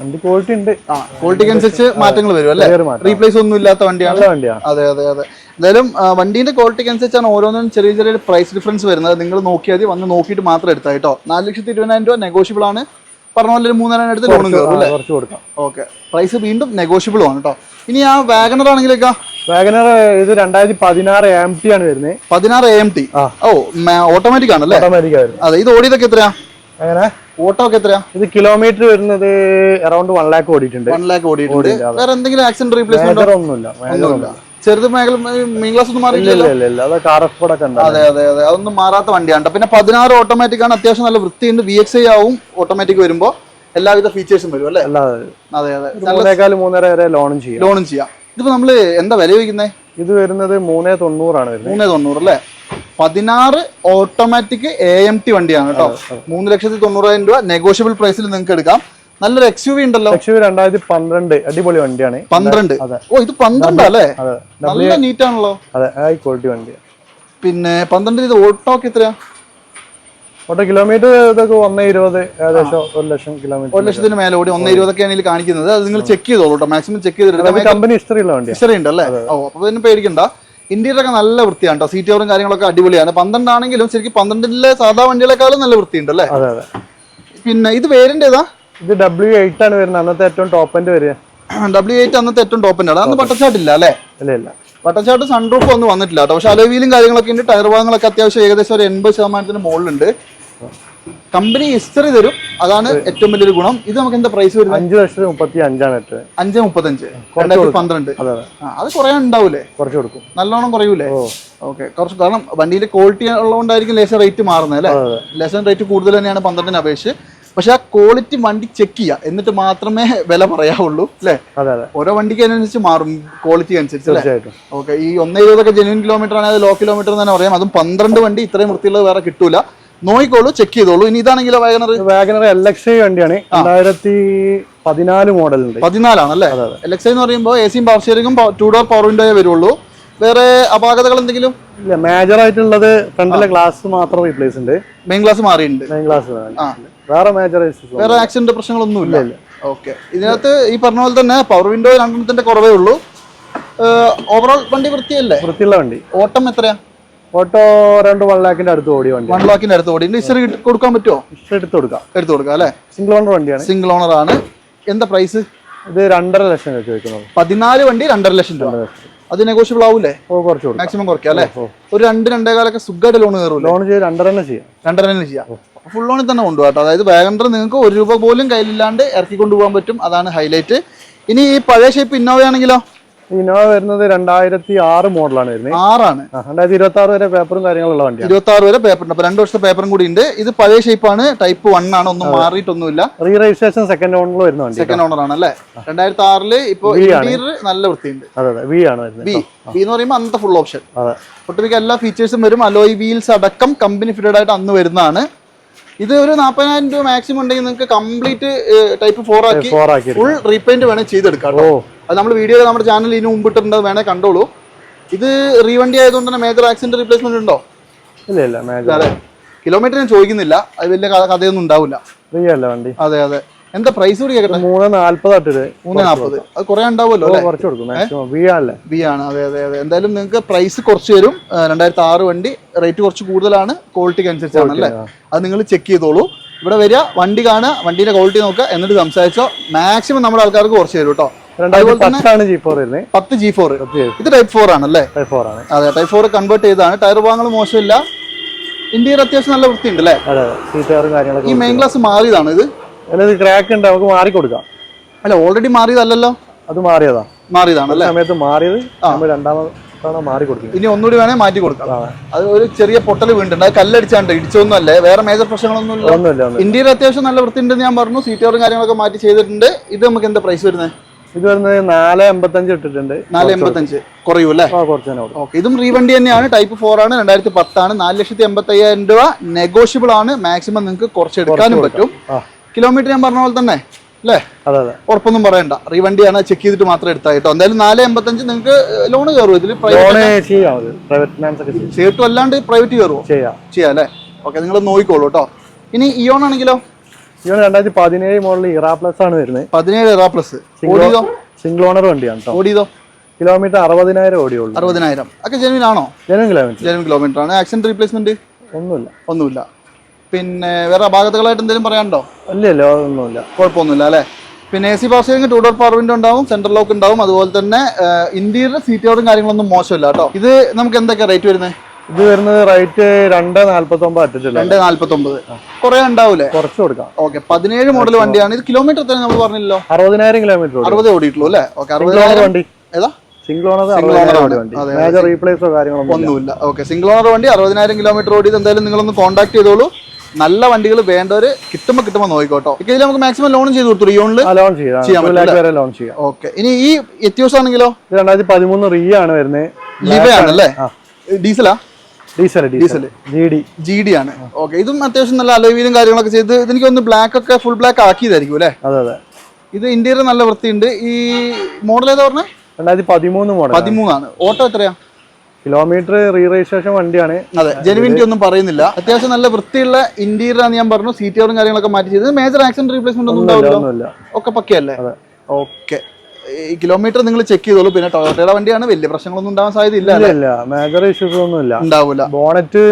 വണ്ടി ക്വാളിറ്റി ഉണ്ട്. ആ ക്വാളിറ്റിക്ക് അനുസരിച്ച് മാറ്റങ്ങൾ വരും അല്ലേ? റീപ്ലേസ് ഒന്നും ഇല്ലാത്ത വണ്ടിയാണ്. വണ്ടിയാണ് അതെ അതെ അതെ. എന്തായാലും വണ്ടീന്റെ ക്വാളിറ്റിക്ക് അനുസരിച്ചാണ് ഓരോന്നും ചെറിയ ചെറിയ പ്രൈസ് ഡിഫറൻസ് വരുന്നത്. നിങ്ങൾ നോക്കിയാൽ മതി. വന്ന് നോക്കിയിട്ട് മാത്രം എടുത്താൽ കേട്ടോ. നാല് ലക്ഷത്തി ഇരുപതിനായിരം രൂപ നെഗോഷ്യബിൾ ആണ്. പറഞ്ഞ പോലെ ഒരു മൂന്നര അടുത്ത് ലോണും കയറും ഓക്കെ പ്രൈസ് വീണ്ടും നെഗോഷ്യബിൾ ആണ് കേട്ടോ. ഇനി ആ വാഗണർ ആണെങ്കിലേക്കാ വാഗനർ ഇത് രണ്ടായിരത്തി പതിനാറ് എം ടി ആണ് വരുന്നത്. പതിനാറ് എ ടി ഓ ഓട്ടോമാറ്റിക് ആണല്ലേ? ഓട്ടോമാറ്റിക് അതെ ഇത് ഓടിയതൊക്കെ എത്രയാ? ഓട്ടോ ഒക്കെ എത്രയാ? ഇത് കിലോമീറ്റർ വരുന്നത് അറൗണ്ട് വൺ ലാക്ക് ഓടിയിട്ടുണ്ട്. വൺ ലാക്ക് ഓടിയിട്ടുണ്ട്. വേറെ എന്തെങ്കിലും ആക്സിഡന്റ് റീപ്ലേസ്മെന്റ് ഒന്നുമില്ല. ചെറുത് മേഖല ക്ലാസ് ഒന്നും ഇല്ല അത് അതെ അതെ അതെ. അതൊന്നും മാറാത്ത വണ്ടിയാണ്. പിന്നെ പതിനാറ് ഓട്ടോമാറ്റിക് ആണ് അത്യാവശ്യം നല്ല വൃത്തിയുണ്ട്. വി എക്സ് ഐ ആവും ഓട്ടോമാറ്റിക് വരുമ്പോൾ എല്ലാവിധ ഫീച്ചേഴ്സും വരും അല്ലേ? അതെ അതെ. മൂന്നര വരെ ലോണും ചെയ്യാം. ലോണും ചെയ്യാം. ഇതിപ്പോ നമ്മൾ എന്താ വില ചോദിക്കുന്നത് ഇത് വരുന്നത് മൂന്നേ തൊണ്ണൂറാണ് മൂന്നേ തൊണ്ണൂറ് അല്ലേ? പതിനാറ് ഓട്ടോമാറ്റിക് എ എം ടി വണ്ടിയാണ് കേട്ടോ. മൂന്ന് ലക്ഷത്തി തൊണ്ണൂറായിരം രൂപ നെഗോഷ്യബിൾ പ്രൈസിൽ നിങ്ങൾക്ക് എടുക്കാം. നല്ലൊരു എക്സ് യു വി ഉണ്ടല്ലോ. എക്സ് യു വി രണ്ടായിരത്തി പന്ത്രണ്ട് അടിപൊളി വണ്ടിയാണ്. പന്ത്രണ്ട്? അതെ. ഓ ഇത് പന്ത്രണ്ട് അല്ലേ? നല്ല നീറ്റ് ആണല്ലോ. അതെ ഹൈ ക്വാളിറ്റി വണ്ടിയാണ് പിന്നെ പന്ത്രണ്ട് ഇത് ഓട്ടോക്ക് എത്രയാ? ഓട്ടോ കിലോമീറ്റർ ഇതൊക്കെ ഒന്നേ ഇരുപത് ഏകദേശം ഒരു ലക്ഷം കിലോമീറ്റർ ഒരു ലക്ഷത്തിന് മേലെ ഓടി ഒന്നേ ഇരുപതൊക്കെയാണ് ഇതിൽ കാണിക്കുന്നത്. അത് നിങ്ങൾ ചെക്ക് ചെയ്തോളൂ കേട്ടോ. മാക്സിമം ചെക്ക് ചെയ്തിട്ട് കമ്പനി ഹിസ്റ്ററി ഉള്ള വണ്ടിയാണ് ഹിസ്റ്ററി ഉണ്ട് അല്ലേ ഓ അപ്പൊ പിന്നെ പേടിക്കണ്ട. ഇന്ത്യയിലൊക്കെ ഒക്കെ നല്ല വൃത്തിയാണ് കേട്ടോ. സീറ്റ് കവറും കാര്യങ്ങളൊക്കെ അടിപൊളിയാണ്. പന്ത്രണ്ടാണെങ്കിലും ശരിക്കും പന്ത്രണ്ടിലെ സാധാ വണ്ടികളെക്കാളും നല്ല വൃത്തിയുണ്ട് അല്ലേ അതെ അതെ. പിന്നെ ഇത് വേരിന്റെ ഏതാ? ഇത് ഡബ്ല്യു എയ്റ്റ് ആണ് വരുന്നത്. അന്നത്തെ ഏറ്റവും ടോപ്പ് എൻഡ് വരിക. ഡബ്ല്യു എയ്റ്റ് അന്നത്തെ ഏറ്റവും ടോപ്പിന്റെ ആണ്. അന്ന് പട്ടച്ചാട്ടില്ല അല്ലേ? ഇല്ല ഇല്ല. പട്ടച്ചാട്ട് സൺറൂഫ് ഒന്നും വന്നിട്ടില്ല കേട്ടോ. പക്ഷെ അലവീലും കാര്യങ്ങളൊക്കെ ഉണ്ട്. ടയർ ഭാഗങ്ങളൊക്കെ അത്യാവശ്യം ഏകദേശം ഒരു എൺപത് ശതമാനത്തിന് മുകളിലുണ്ട്. കമ്പനി ഹിസ്റ്ററി തരും. അതാണ് ഏറ്റവും വലിയൊരു ഗുണം. ഇത് നമുക്ക് എന്താ പ്രൈസ് വരുന്നത്? അഞ്ച് ലക്ഷത്തി മുപ്പത്തി അഞ്ചാണ് അഞ്ച് മുപ്പത്തഞ്ച്. രണ്ടായിരത്തി പന്ത്രണ്ട്. അതെ കുറേ ഉണ്ടാവൂലേ? കുറച്ച് കൊടുക്കും. നല്ലോണം കുറയൂലേ? ഓക്കെ കുറച്ച് കാരണം വണ്ടിയിൽ ക്വാളിറ്റി ഉള്ളതുകൊണ്ടായിരിക്കും ലേശം റേറ്റ് മാറുന്നത് അല്ലേ? ലേസർ റേറ്റ് കൂടുതൽ തന്നെയാണ് പന്ത്രണ്ടിന് അപേക്ഷിച്ച്. പക്ഷെ ആ ക്വാളിറ്റി വണ്ടി ചെക്ക് ചെയ്യുക എന്നിട്ട് മാത്രമേ വില പറയാവുള്ളൂ അല്ലേ? ഓരോ വണ്ടിക്ക് അനുസരിച്ച് മാറും ക്വാളിറ്റി അനുസരിച്ച് തീർച്ചയായിട്ടും. ഓക്കെ ഈ ഒന്നേ ഇരുപതൊക്കെ ജെന്യൂൻ കിലോമീറ്റർ ആണെങ്കിൽ ലോ കിലോമീറ്റർ എന്ന് തന്നെ പറയാം. അതും പന്ത്രണ്ട് വണ്ടി ഇത്രയും വൃത്തിയുള്ളത് വേറെ കിട്ടൂല. നോയിക്കോളൂ ചെക്ക് ചെയ്തോളൂ. ഇനി ഇതാണെങ്കിലോ വാഗനർ വാഗനർ എൽ എക്സ് വണ്ടിയാണ്. രണ്ടായിരത്തി പതിനാല് മോഡൽ പതിനാലാണ് പതിനാലാണല്ലേ എൽ എക്സ് എന്ന് പറയുമ്പോൾ എ സിയും പവർ സ്റ്റിയറിംഗും ടൂ ഡോർ പവർ വിൻഡോയെ വരുള്ളൂ. വേറെ അപാകതകൾ എന്തെങ്കിലും? ഇല്ല മേജർ ആയിട്ടുള്ളത് ഫ്രണ്ടിലെ ഗ്ലാസ് മാത്രം റീപ്ലേസ് ഉണ്ട്. മെയിൻ ഗ്ലാസ് മാറിയിട്ടുണ്ട്. Main glass. വേറെ മേജർ വേറെ ആക്സിഡന്റ് പ്രശ്നങ്ങളൊന്നും ഇല്ല. ഓക്കെ ഇതിനകത്ത് ഈ പറഞ്ഞ പോലെ തന്നെ പവർ വിൻഡോ രണ്ടെണ്ണത്തിന്റെ കുറവേ ഉള്ളൂ. ഓവറോൾ വണ്ടി വൃത്തിയല്ലേ? വൃത്തിയുള്ള വണ്ടി. ഓട്ടം എത്രയാ? ഓട്ടോ രണ്ട് വൺ ലാഖിന്റെ അടുത്ത് ഓടി വണ്ടി വൺ ലാക്കിന്റെ അടുത്ത് ഓടി ഇസ്റ്ററി കൊടുക്കാൻ പറ്റുമോ? ഇഷ്ടം എടുത്ത് കൊടുക്കാം. എടുത്തു കൊടുക്കാം അല്ലേ? സിംഗിൾ ഓണർ വണ്ടിയാണ്. സിംഗിൾ ഓണർ ആണ്. എന്താ പ്രൈസ് ഇത് രണ്ടര ലക്ഷം വെച്ച് ചോദിക്കുന്നത് പതിനാല് വണ്ടി രണ്ടര ലക്ഷം രൂപ. അത് നെഗോഷ്യബിൾ ആവൂലേ? കുറച്ച് മാക്സിമം കുറയ്ക്കാം അല്ലേ? ഒരു രണ്ട് രണ്ടേ കാലൊക്കെ സുഖമായിട്ട് ലോൺ കയറും ലോൺ ചെയ്ത് രണ്ടര തന്നെ ചെയ്യാം. രണ്ടര തന്നെ ചെയ്യാം. ഫുൾ ലോണിൽ തന്നെ കൊണ്ടുപോകാം അതായത് വാഗണ്ടർ നിങ്ങൾക്ക് ഒരു രൂപ പോലും കയ്യിലില്ലാണ്ട് ഇറക്കി കൊണ്ടുപോകാൻ പറ്റും. അതാണ് ഹൈലൈറ്റ് ഇനി ഈ പഴയ ഷേപ്പ് ഇന്നോവ ആണെങ്കിലോ? ഇന്നോവ വരുന്നത് രണ്ടായിരത്തി ആറ് മോഡലാണ് വരുന്നത്. ആറാണ്. രണ്ടായിരത്തി ഇരുപത്തി ആറ് വരെ പേപ്പറും കാര്യങ്ങളുള്ള വണ്ടി ഇരുപത്തി ആറ് വരെ പേപ്പർ ഉണ്ട് അപ്പൊ രണ്ട് വർഷത്തെ പേപ്പറും കൂടി ഉണ്ട്. ഇത് പഴയ ഷേപ്പാണ് ടൈപ്പ് വൺ ആണ്. ഒന്നും മാറിയിട്ടൊന്നുമില്ല. റീ രജിസ്ട്രേഷൻ സെക്കൻഡ് ഓണറിൽ വരുന്ന വണ്ടി സെക്കൻഡ് ഓണർ ആണ് അല്ലേ? രണ്ടായിരത്തി ആറിൽ ഇപ്പൊ നല്ല വൃത്തിയുണ്ട്. അതെ അതെ. വി ആണ് ബി ബി എന്ന് പറയുമ്പോൾ അന്നത്തെ ഫുൾ ഓപ്ഷൻ ഒട്ടുമിക്ക എല്ലാ ഫീച്ചേഴ്സും വരും. അലോയ് വീൽസ് അടക്കം കമ്പനി ഫിറ്റഡ് ആയിട്ട് അന്ന് വരുന്നതാണ്. ഇത് ഒരു നാൽപ്പതിനായിരം രൂപ മാക്സിമം ഉണ്ടെങ്കിൽ നിങ്ങൾക്ക് കംപ്ലീറ്റ് ടൈപ്പ് ഫോർ ആക്കി ഫുൾ റീപെയിന്റ് വേണേൽ ചെയ്തെടുക്കാം അത് നമ്മൾ വീഡിയോ നമ്മുടെ ചാനൽ ഇതിന് മുമ്പിട്ടുണ്ട് വേണേൽ കണ്ടോളൂ. ഇത് റീവണ്ടി ആയതുകൊണ്ട് തന്നെ മേജർ ആക്സിഡന്റ് റീപ്ലേസ്മെന്റ് ഉണ്ടോ? ഇല്ല ഇല്ല മേജർ അതെ. കിലോമീറ്റർ ഞാൻ ചോദിക്കുന്നില്ല. അത് വലിയ കഥയൊന്നും ഉണ്ടാവില്ല. ഫ്രീ അല്ല വണ്ടി. അതെ അതെ. എന്താ പ്രൈസ് കൂടി കേട്ടെ മൂന്ന് നാല്പതായിട്ട് മൂന്ന് നാൽപ്പത് അത് കുറെ ഉണ്ടാവുമല്ലോ കുറച്ച് കൊടുക്കും. വി ബി ആണ്. അതെ അതെ അതെ. എന്തായാലും നിങ്ങൾക്ക് പ്രൈസ് കുറച്ച് തരും. രണ്ടായിരത്തി ആറ് വണ്ടി. റേറ്റ് കുറച്ച് കൂടുതലാണ്. ക്വാളിറ്റിക്ക് അനുസരിച്ചാണ് അല്ലേ? അത് നിങ്ങൾ ചെക്ക് ചെയ്തോളൂ. ഇവിടെ വരിക. വണ്ടി കാണുക. വണ്ടിയുടെ ക്വാളിറ്റി നോക്കുക. എന്നിട്ട് സംസാരിച്ചോ. മാക്സിമം നമ്മുടെ ആൾക്കാർക്ക് കുറച്ച് തരും കേട്ടോ. പത്ത് ജി ഫോർ ഇത് ടൈപ്പ് ഫോർ ആണല്ലേ? ഫോർ ആണ്. അതെ ടൈപ്പ് ഫോർ കൺവേർട്ട് ചെയ്താണ് ടയർ ഭാഗങ്ങൾ മോശമില്ല. ഇന്ത്യയിൽ അത്യാവശ്യം നല്ല വൃത്തിയുണ്ട് അല്ലേ ഈ മെയിൻ ക്ലാസ് മാറിയതാണ് ഇത്? ക്രാക്ക് ഉണ്ട്. നമുക്ക് മാറി കൊടുക്കാം. അല്ല ഓൾറെഡി മാറിയതല്ലോ അത് മാറിയതാ. മാറിയതാണ് അല്ലേ സമയത്ത് മാറിയത് രണ്ടാമത് മാറി കൊടുക്കും. ഇനി ഒന്നുകൂടി വേണേൽ മാറ്റി കൊടുക്കാം. അത്. ഒരു ചെറിയ പൊട്ടൽ വീണ്ടുണ്ട്. അത് കല്ലടിച്ചാണ്ട് ഇടിച്ചൊന്നും അല്ലേ വേറെ മേജർ പ്രശ്നങ്ങളൊന്നും ഇല്ല. ഇന്ത്യയിൽ അത്യാവശ്യം നല്ല വൃത്തിയുണ്ടെന്ന് ഞാൻ പറഞ്ഞു. സീറ്റുകളും കാര്യങ്ങളൊക്കെ മാറ്റി ചെയ്തിട്ടുണ്ട്. ഇത് നമുക്ക് എന്താ പ്രൈസ് വരുന്നത്? ഇത് വരുന്നത് നാല് എൺപത്തഞ്ച് ഇട്ടിട്ടുണ്ട്. നാല് എൺപത്തഞ്ച്. കുറയൂ അല്ലേ ആ കുറച്ച് തന്നെ കൊടുക്കും. ഓക്കെ. ഇതും റീവണ്ടി തന്നെയാണ്. ടൈപ്പ് ഫോർ ആണ്. രണ്ടായിരത്തി പത്താണ് നാല് ലക്ഷത്തി എൺപത്തി അയ്യായിരം രൂപ നെഗോഷ്യബിൾ ആണ്. മാക്സിമം നിങ്ങൾക്ക് കുറച്ച് എടുക്കാനും പറ്റും. കിലോമീറ്റർ ഞാൻ പറഞ്ഞ പോലെ തന്നെ അല്ലേ? അതെ അതെ. ഉറപ്പൊന്നും പറയണ്ട. റീവണ്ടിയാണ് ചെക്ക് ചെയ്തിട്ട് മാത്രം എടുത്താൽ കേട്ടോ. എന്തായാലും നാല് എൺപത്തഞ്ച് നിങ്ങൾക്ക് ലോൺ കയറും. ഇതിൽ പ്രൈവറ്റ് അല്ലാണ്ട് പ്രൈവറ്റ് കയറുമോ ചെയ്യാം. ചെയ്യാം അല്ലേ? ഓക്കെ നിങ്ങൾ നോക്കിക്കോളൂ കേട്ടോ. ഇനി ഇയോൺ ആണെങ്കിലോ? ഇവൻ രണ്ടായിരത്തി പതിനേഴ് മോഡൽ ഇറാ പ്ലസ് ആണ് വരുന്നത്. പതിനേഴ് എറാ പ്ലസ് ഓടിയതോ? സിംഗിൾ ഓണർ വണ്ടിയാണ് കേട്ടോ ഓടിയതോ? കിലോമീറ്റർ അറുപതിനായിരം ഓടിയുള്ളൂ. അറുപതിനായിരം. ഒക്കെ ജെനുവിൻ ആണോ? ജെനുവിൻ കിലോമീറ്റർ ജെനുവിൻ കിലോമീറ്റർ ആണ്. ആക്സിഡന്റ് റീപ്ലേസ്മെന്റ് ഒന്നുമില്ല. ഒന്നുമില്ല. പിന്നെ വേറെ അപാകതകളായിട്ട് എന്തെങ്കിലും പറയാനുണ്ടോ? അല്ലല്ലോ ഒന്നുമില്ല കുഴപ്പമൊന്നുമില്ല അല്ലേ? പിന്നെ A C power steering two door power window ഉണ്ടാവും സെൻട്രൽ ലോക്ക് ഉണ്ടാവും. അതുപോലെ തന്നെ ഇന്റീരിയർ സീറ്റുകളും കാര്യങ്ങളൊന്നും മോശമില്ല കേട്ടോ ഇത് നമുക്ക് എന്തൊക്കെയാ റേറ്റ് വരുന്നത്? ഇത് വരുന്നത് റേറ്റ് രണ്ട് നാല്പത്തി ഒമ്പത് അറ്റത്തില്ല രണ്ട് നാല്പത്തി ഒമ്പത് കുറെ ഉണ്ടാവൂലേ? കുറച്ച് കൊടുക്കാം. ഓക്കെ പതിനേഴ് മോഡൽ വണ്ടിയാണ്. ഇത് കിലോമീറ്റർ തന്നെ നമ്മൾ പറഞ്ഞില്ലോ അറുപതിനായിരം കിലോമീറ്റർ അറുപത് ഓടിയിട്ടുള്ളൂ അല്ലേ? ഓക്കെ അറുപതിനായിരം വണ്ടി. ഏതാ? സിംഗിൾ ഓണർ മേജർ റീപ്ലേസോ ഒന്നുമില്ല. ഓക്കെ സിംഗിൾ ഓണർ വണ്ടി അറുപതിനായിരം കിലോമീറ്റർ ഓടിയത് എന്തായാലും നിങ്ങളൊന്ന് കോൺടാക്ട് ചെയ്തോളൂ. നല്ല വണ്ടികൾ വേണ്ടവർ കിട്ടുമ്പോ കിട്ടുമ്പോ നോക്കിക്കോട്ടോ. ഇതിൽ നമുക്ക് മാക്സിമം ലോൺ ചെയ്ത് കൊടുത്തു ലോൺ ചെയ്യാം. ലോൺ ചെയ്യാം. ഓക്കെ ഇനി ഈ എത്തിയോസ് ആണെങ്കിലോ രണ്ടായിരത്തി പതിമൂന്ന് റീ ആണ് വരുന്നത്. ലിവ ആണല്ലേ. ഡീസലാ ഡീസൽ ഡീസൽ ജി ഡി ആണ്. ഓക്കെ ഇതും അത്യാവശ്യം നല്ല അലവീലും കാര്യങ്ങളൊക്കെ ചെയ്ത് ഇതെനിക്ക് ഒന്ന് ബ്ലാക്ക് ഒക്കെ ഫുൾ ബ്ലാക്ക് ആക്കിയതായിരിക്കും അല്ലേ? അതെ അതെ. ഇത് ഇന്റീരിയർ നല്ല വൃത്തിയുണ്ട്. ഈ മോഡൽ ഏതാ പറഞ്ഞത് രണ്ടായിരത്തി പതിമൂന്ന് മോഡൽ പതിമൂന്നാണ്. ഓട്ടോ എത്രയാ? കിലോമീറ്റർ റീ രജിസ്ട്രേഷൻ വണ്ടിയാണ്. അതെ ജെനുവിനിറ്റി ഒന്നും പറയുന്നില്ല. അത്യാവശ്യം നല്ല വൃത്തിയുള്ള ഇന്റീരിയർ ആണ് ഞാൻ പറഞ്ഞു. സീറ്റുകളും കാര്യങ്ങളൊക്കെ മാറ്റി ചെയ്തത്. മേജർ ആക്സിഡന്റ് റീപ്ലേസ്മെന്റ് ഒന്നും ഉണ്ടാവില്ല ഒക്കെ പക്കയല്ലേ. ഓക്കെ ഈ കിലോമീറ്റർ നിങ്ങൾ ചെക്ക് ചെയ്തോളൂ. പിന്നെ ടൊയോട്ടയുടെ വണ്ടിയാണ്. വലിയ പ്രശ്നങ്ങളൊന്നും ഉണ്ടാവാൻ സാധ്യതയില്ല ഇല്ല ഇല്ല. മേജർ ഇഷ്യൂസ് ഒന്നുമില്ല. ഉണ്ടാവില്ല ബോണറ്റ്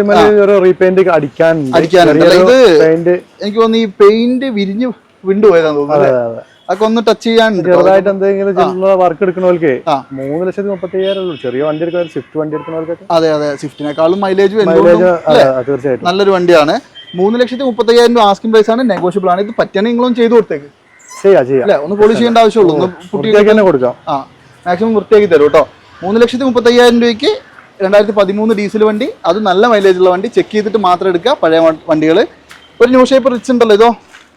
ഒരു റീപെയിന്റ് അടിക്കാൻ അടിക്കാനുണ്ട്. ചെറിയൊരു ഇത് എനിക്ക് തോന്നുന്നു ഈ പെയിന്റ് വിരിഞ്ഞ് വിണ്ടു പോയതാന്ന് തോന്നുന്നു അതെ അതെ അതൊക്കെ ഒന്ന് ടച്ച് ചെയ്യാൻ. ചെറുതായിട്ട് എന്തെങ്കിലും ചില വർക്ക് എടുക്കുന്നവർക്ക്. മൂന്ന് ലക്ഷത്തി മുപ്പത്തി അയ്യായിരം ചെറിയ വണ്ടി എടുക്കുന്ന സ്വിഫ്റ്റ് വണ്ടി എടുക്കുന്നവർക്ക് അതെ അതെ. സ്വിഫ്റ്റിനേക്കാളും മൈലേജ് മൈലേജ് തീർച്ചയായിട്ടും. നല്ലൊരു വണ്ടിയാണ്. മൂന്ന് ലക്ഷത്തി മുപ്പത്തി അയ്യായിരം രൂപ ആസ്കിംഗ് പ്രൈസ് ആണ്. നെഗോഷ്യബിൾ ആണ്. ഇത് പറ്റുകയാണെങ്കിൽ നിങ്ങളും ചെയ്തു കൊടുത്തേക്ക്. ചെയ്യാം ചെയ്യാം. അല്ലെ? ഒന്ന് പോളിഷ് ചെയ്യേണ്ട ആവശ്യമുള്ളൂ. ഒന്ന് പുട്ടി കുട്ടിയൊക്കെ തന്നെ കൊടുക്കാം. ആ മാക്സിമം വൃത്തിയാക്കി തരും കേട്ടോ. മൂന്ന് ലക്ഷത്തി മുപ്പത്തി അയ്യായിരം രൂപയ്ക്ക് രണ്ടായിരത്തി പതിമൂന്ന് ഡീസൽ വണ്ടി. അത് നല്ല മൈലേജ് ഉള്ള വണ്ടി. ചെക്ക് ചെയ്തിട്ട് മാത്രം എടുക്കുക. പഴയ വണ്ടികൾ ഒരു ന്യൂ ഷേപ്പ് റിച്ച് ഉണ്ടല്ലോ ഇതോ?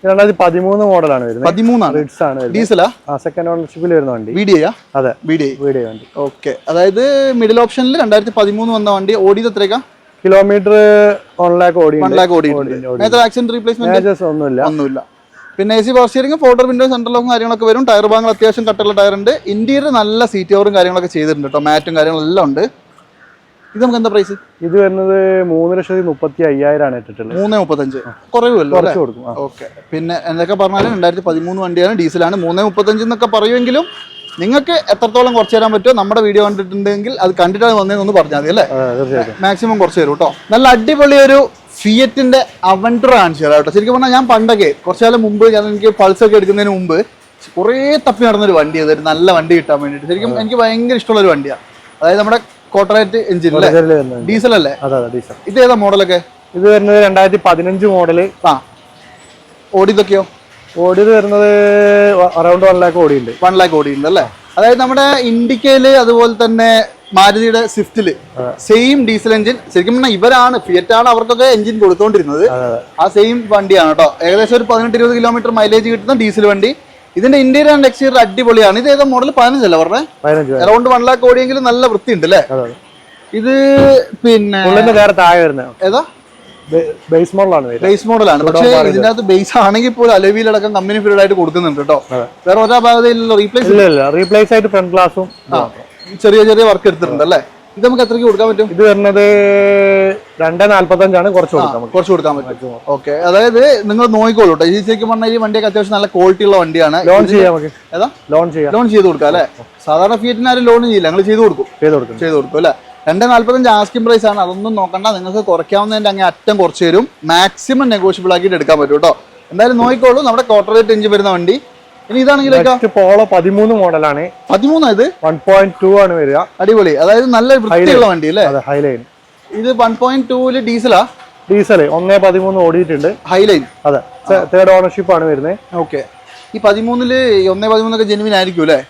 രണ്ടായിരത്തി പതിമൂന്ന് മോഡലാണ് വരുന്നത്. പതിമൂന്നാണ്. റിഡ്സ് ആണ് ഡീസലാ സെക്കൻഡ് ഓണർഷിപ്പിൽ വരുന്ന വണ്ടി. വി ഡി ഐയാ അതെ. വി ഡി ഐ വീഡിയോ വണ്ടി. ഓക്കെ അതായത് മിഡിൽ ഓപ്ഷനിൽ രണ്ടായിരത്തി പതിമൂന്ന് വന്ന വണ്ടി. ഓടിയത് എത്രയൊക്കെ കിലോമീറ്റർ വൺ ലാക്ക് ഓടി വൺ ലാക്ക് ഓടിയിട്ടുണ്ട്. ആക്സിഡന്റ് റീപ്ലേസ്മെന്റ് ഒന്നുമില്ല. ഒന്നുമില്ല. പിന്നെ A C power steering four door window central ലോക്കും കാര്യങ്ങളൊക്കെ വരും. ടയർ ഭാഗങ്ങൾ അത്യാവശ്യം കട്ടുള്ള ടയർ ഉണ്ട്. ഇന്റീരിയർ നല്ല സീറ്റ് കവറും കാര്യങ്ങളൊക്കെ ചെയ്തിട്ടുണ്ട് കേട്ടോ മാറ്റും കാര്യങ്ങളും എല്ലാം ഉണ്ട്. ഇത് നമുക്ക് എന്താ പ്രൈസ് ഇത് വരുന്നത് മൂന്ന് ലക്ഷത്തി മുപ്പത്തി അയ്യായിരം ആണ് ഇട്ടിട്ടുള്ളത്. മൂന്ന് മുപ്പത്തഞ്ച്. കുറയുമല്ലോ കുറച്ച് കൊടുക്കും. ഓക്കെ പിന്നെ എന്തൊക്കെ പറഞ്ഞാലും രണ്ടായിരത്തി പതിമൂന്ന് വണ്ടിയാണ്. ഡീസലാണ് മൂന്ന് മുപ്പത്തഞ്ച് എന്നൊക്കെ പറയുമെങ്കിലും നിങ്ങൾക്ക് എത്രത്തോളം കുറച്ച് തരാൻ പറ്റുമോ നമ്മുടെ വീഡിയോ കണ്ടിട്ടുണ്ടെങ്കിൽ അത് കണ്ടിട്ടാണ് വന്നതെന്ന് പറഞ്ഞാൽ മതി അല്ലേ? മാക്സിമം കുറച്ച് തരും കേട്ടോ നല്ല അടിപൊളി ഒരു ഫിയറ്റിന്റെ അവൻഡർ ആണ് തരാം കേട്ടോ. ശരിക്കും പറഞ്ഞാൽ ഞാൻ പണ്ടൊക്കെ കുറച്ചു കാലം മുമ്പ് ഞാൻ എനിക്ക് പൾസ് ഒക്കെ എടുക്കുന്നതിന് മുമ്പ് കുറേ തപ്പി നടന്നൊരു വണ്ടി ഒരു നല്ല വണ്ടി കിട്ടാൻ വേണ്ടിയിട്ട്. ശരിക്കും എനിക്ക് ഭയങ്കര ഇഷ്ടമുള്ള ഒരു വണ്ടിയാണ് അതായത് നമ്മുടെ കോട്ടറേറ്റ് എഞ്ചിൻ അല്ലേ? ഡീസൽ അല്ലേ ഡീസൽ ഇത് ഏതാ മോഡലൊക്കെ ഇത് വരുന്നത് രണ്ടായിരത്തി പതിനഞ്ച് മോഡൽ ആ. ഓടിയതൊക്കെയോ? ഓടിയത് വരുന്നത് അറൗണ്ട് വൺ ലാക്ക് ഓടിയുണ്ട് വൺ ലാക്ക് ഓടിയുണ്ട് അല്ലേ? അതായത് നമ്മുടെ ഇൻഡിക്കയിൽ അതുപോലെ തന്നെ മാരുതിയുടെ സ്വിഫ്റ്റിൽ സെയിം ഡീസൽ എഞ്ചിൻ. ശരിക്കും പറഞ്ഞാൽ ഇവരാണ് ഫിയറ്റ് ആണ് അവർക്കൊക്കെ എഞ്ചിൻ കൊടുത്തോണ്ടിരുന്നത്. ആ സെയിം വണ്ടിയാണ് കേട്ടോ. ഏകദേശം ഒരു പതിനെട്ട് ഇരുപത് കിലോമീറ്റർ മൈലേജ് കിട്ടുന്ന ഡീസൽ വണ്ടി. ഇതിന്റെ ഇന്റീരിയർ ആൻഡ് എക്സ്റ്റീരിയർ അടിപൊളിയാണ്. ഇത് ഏതാ മോഡൽ പതിനഞ്ചല്ല പറഞ്ഞേ? പതിനഞ്ച് പേര്. അറൗണ്ട് വൺ ലാക്ക് ഓടിയെങ്കിലും നല്ല വൃത്തിയുണ്ട് അല്ലേ? അതെ അതെ. ഇത് പിന്നെ താഴെ വരുന്നത് ഏതാ? ബേസ് മോഡലാണ് ബേസ് മോഡലാണ് പക്ഷേ ഇതിന്റെ അകത്ത് ബേസ് ആണെങ്കിൽ പോലും അലവിയിലടക്കം കമ്പനി ഫീൽഡ് ആയിട്ട് കൊടുക്കുന്നുണ്ട് കേട്ടോ. വേറെ ഒരാ ഭാഗത്തില്ലല്ലോ റീപ്ലേസ് ഇല്ല ഇല്ല. റീപ്ലേസ് ആയിട്ട് ഫ്രണ്ട് ഗ്ലാസും ചെറിയ ചെറിയ വർക്ക് എടുത്തിട്ടുണ്ട് അല്ലേ? ഇത് നമുക്ക് എത്രയ്ക്ക് കൊടുക്കാൻ പറ്റും? ഇത് വരുന്നത് രണ്ട് നാല്പത്തഞ്ചാണ്. കുറച്ച് കൊടുക്കാം നമുക്ക് കുറച്ച് കൊടുക്കാൻ പറ്റും ഓക്കെ അതായത് നിങ്ങൾ നോക്കിക്കോളൂ കേട്ടോ. ഈ ശരിക്കും പറഞ്ഞാൽ ഈ വണ്ടിയൊക്കെ അത്യാവശ്യം നല്ല ക്വാളിറ്റി ഉള്ള വണ്ടിയാണ്. ലോൺ ചെയ്യാം ഏതാ? ലോൺ ചെയ്യാം. ലോൺ ചെയ്ത് കൊടുക്കാം അല്ലേ? സാധാരണ ഫീറ്റിന് ആരും ലോൺ ചെയ്യില്ല. ഞങ്ങൾ ചെയ്ത് കൊടുക്കും. ചെയ്ത് കൊടുക്കും ചെയ്ത് കൊടുക്കും അല്ലേ? രണ്ട് നാല്പത്തഞ്ച് ആസ്കിംഗ് പ്രൈസ് ആണ്. അതൊന്നും നോക്കണ്ട. നിങ്ങൾക്ക് കുറയ്ക്കാവുന്നതിന്റെ അങ്ങേ അറ്റം കുറച്ച് തരും. മാക്സിമം നെഗോഷ്യബിൾ ആക്കിയിട്ട് എടുക്കാൻ പറ്റും കേട്ടോ. എന്തായാലും നോക്കിക്കോളൂ. നമ്മുടെ കോർട്ടറേറ്റ് ഇഞ്ച് വരുന്ന വണ്ടി. ഇനി ഇതാണെങ്കിൽ പോളോ പതിമൂന്ന് മോഡലാണ്. പതിമൂന്ന് ഇത്? വൺ പോയിന്റ് ടു ആണ് വരിക. അടിപൊളി. അതായത് നല്ല വൃത്തിയുള്ള വണ്ടി അല്ലേ? ഹൈലൈൻ ഇത് വൺ പോയിന്റ് ടൂൽ ഡീസലാ ഡീസൽ ഒന്നേ പതിമൂന്ന് ഓടിയിട്ടുണ്ട്. ഹൈലൈൻ അതെ. തേർഡ് ഓണർഷിപ്പ് ആണ് വരുന്നത്. ഓക്കെ ഈ പതിമൂന്നിൽ ഒന്നേ പതിമൂന്നൊക്കെ ജെനുവിൻ ആയിരിക്കും അല്ലേ?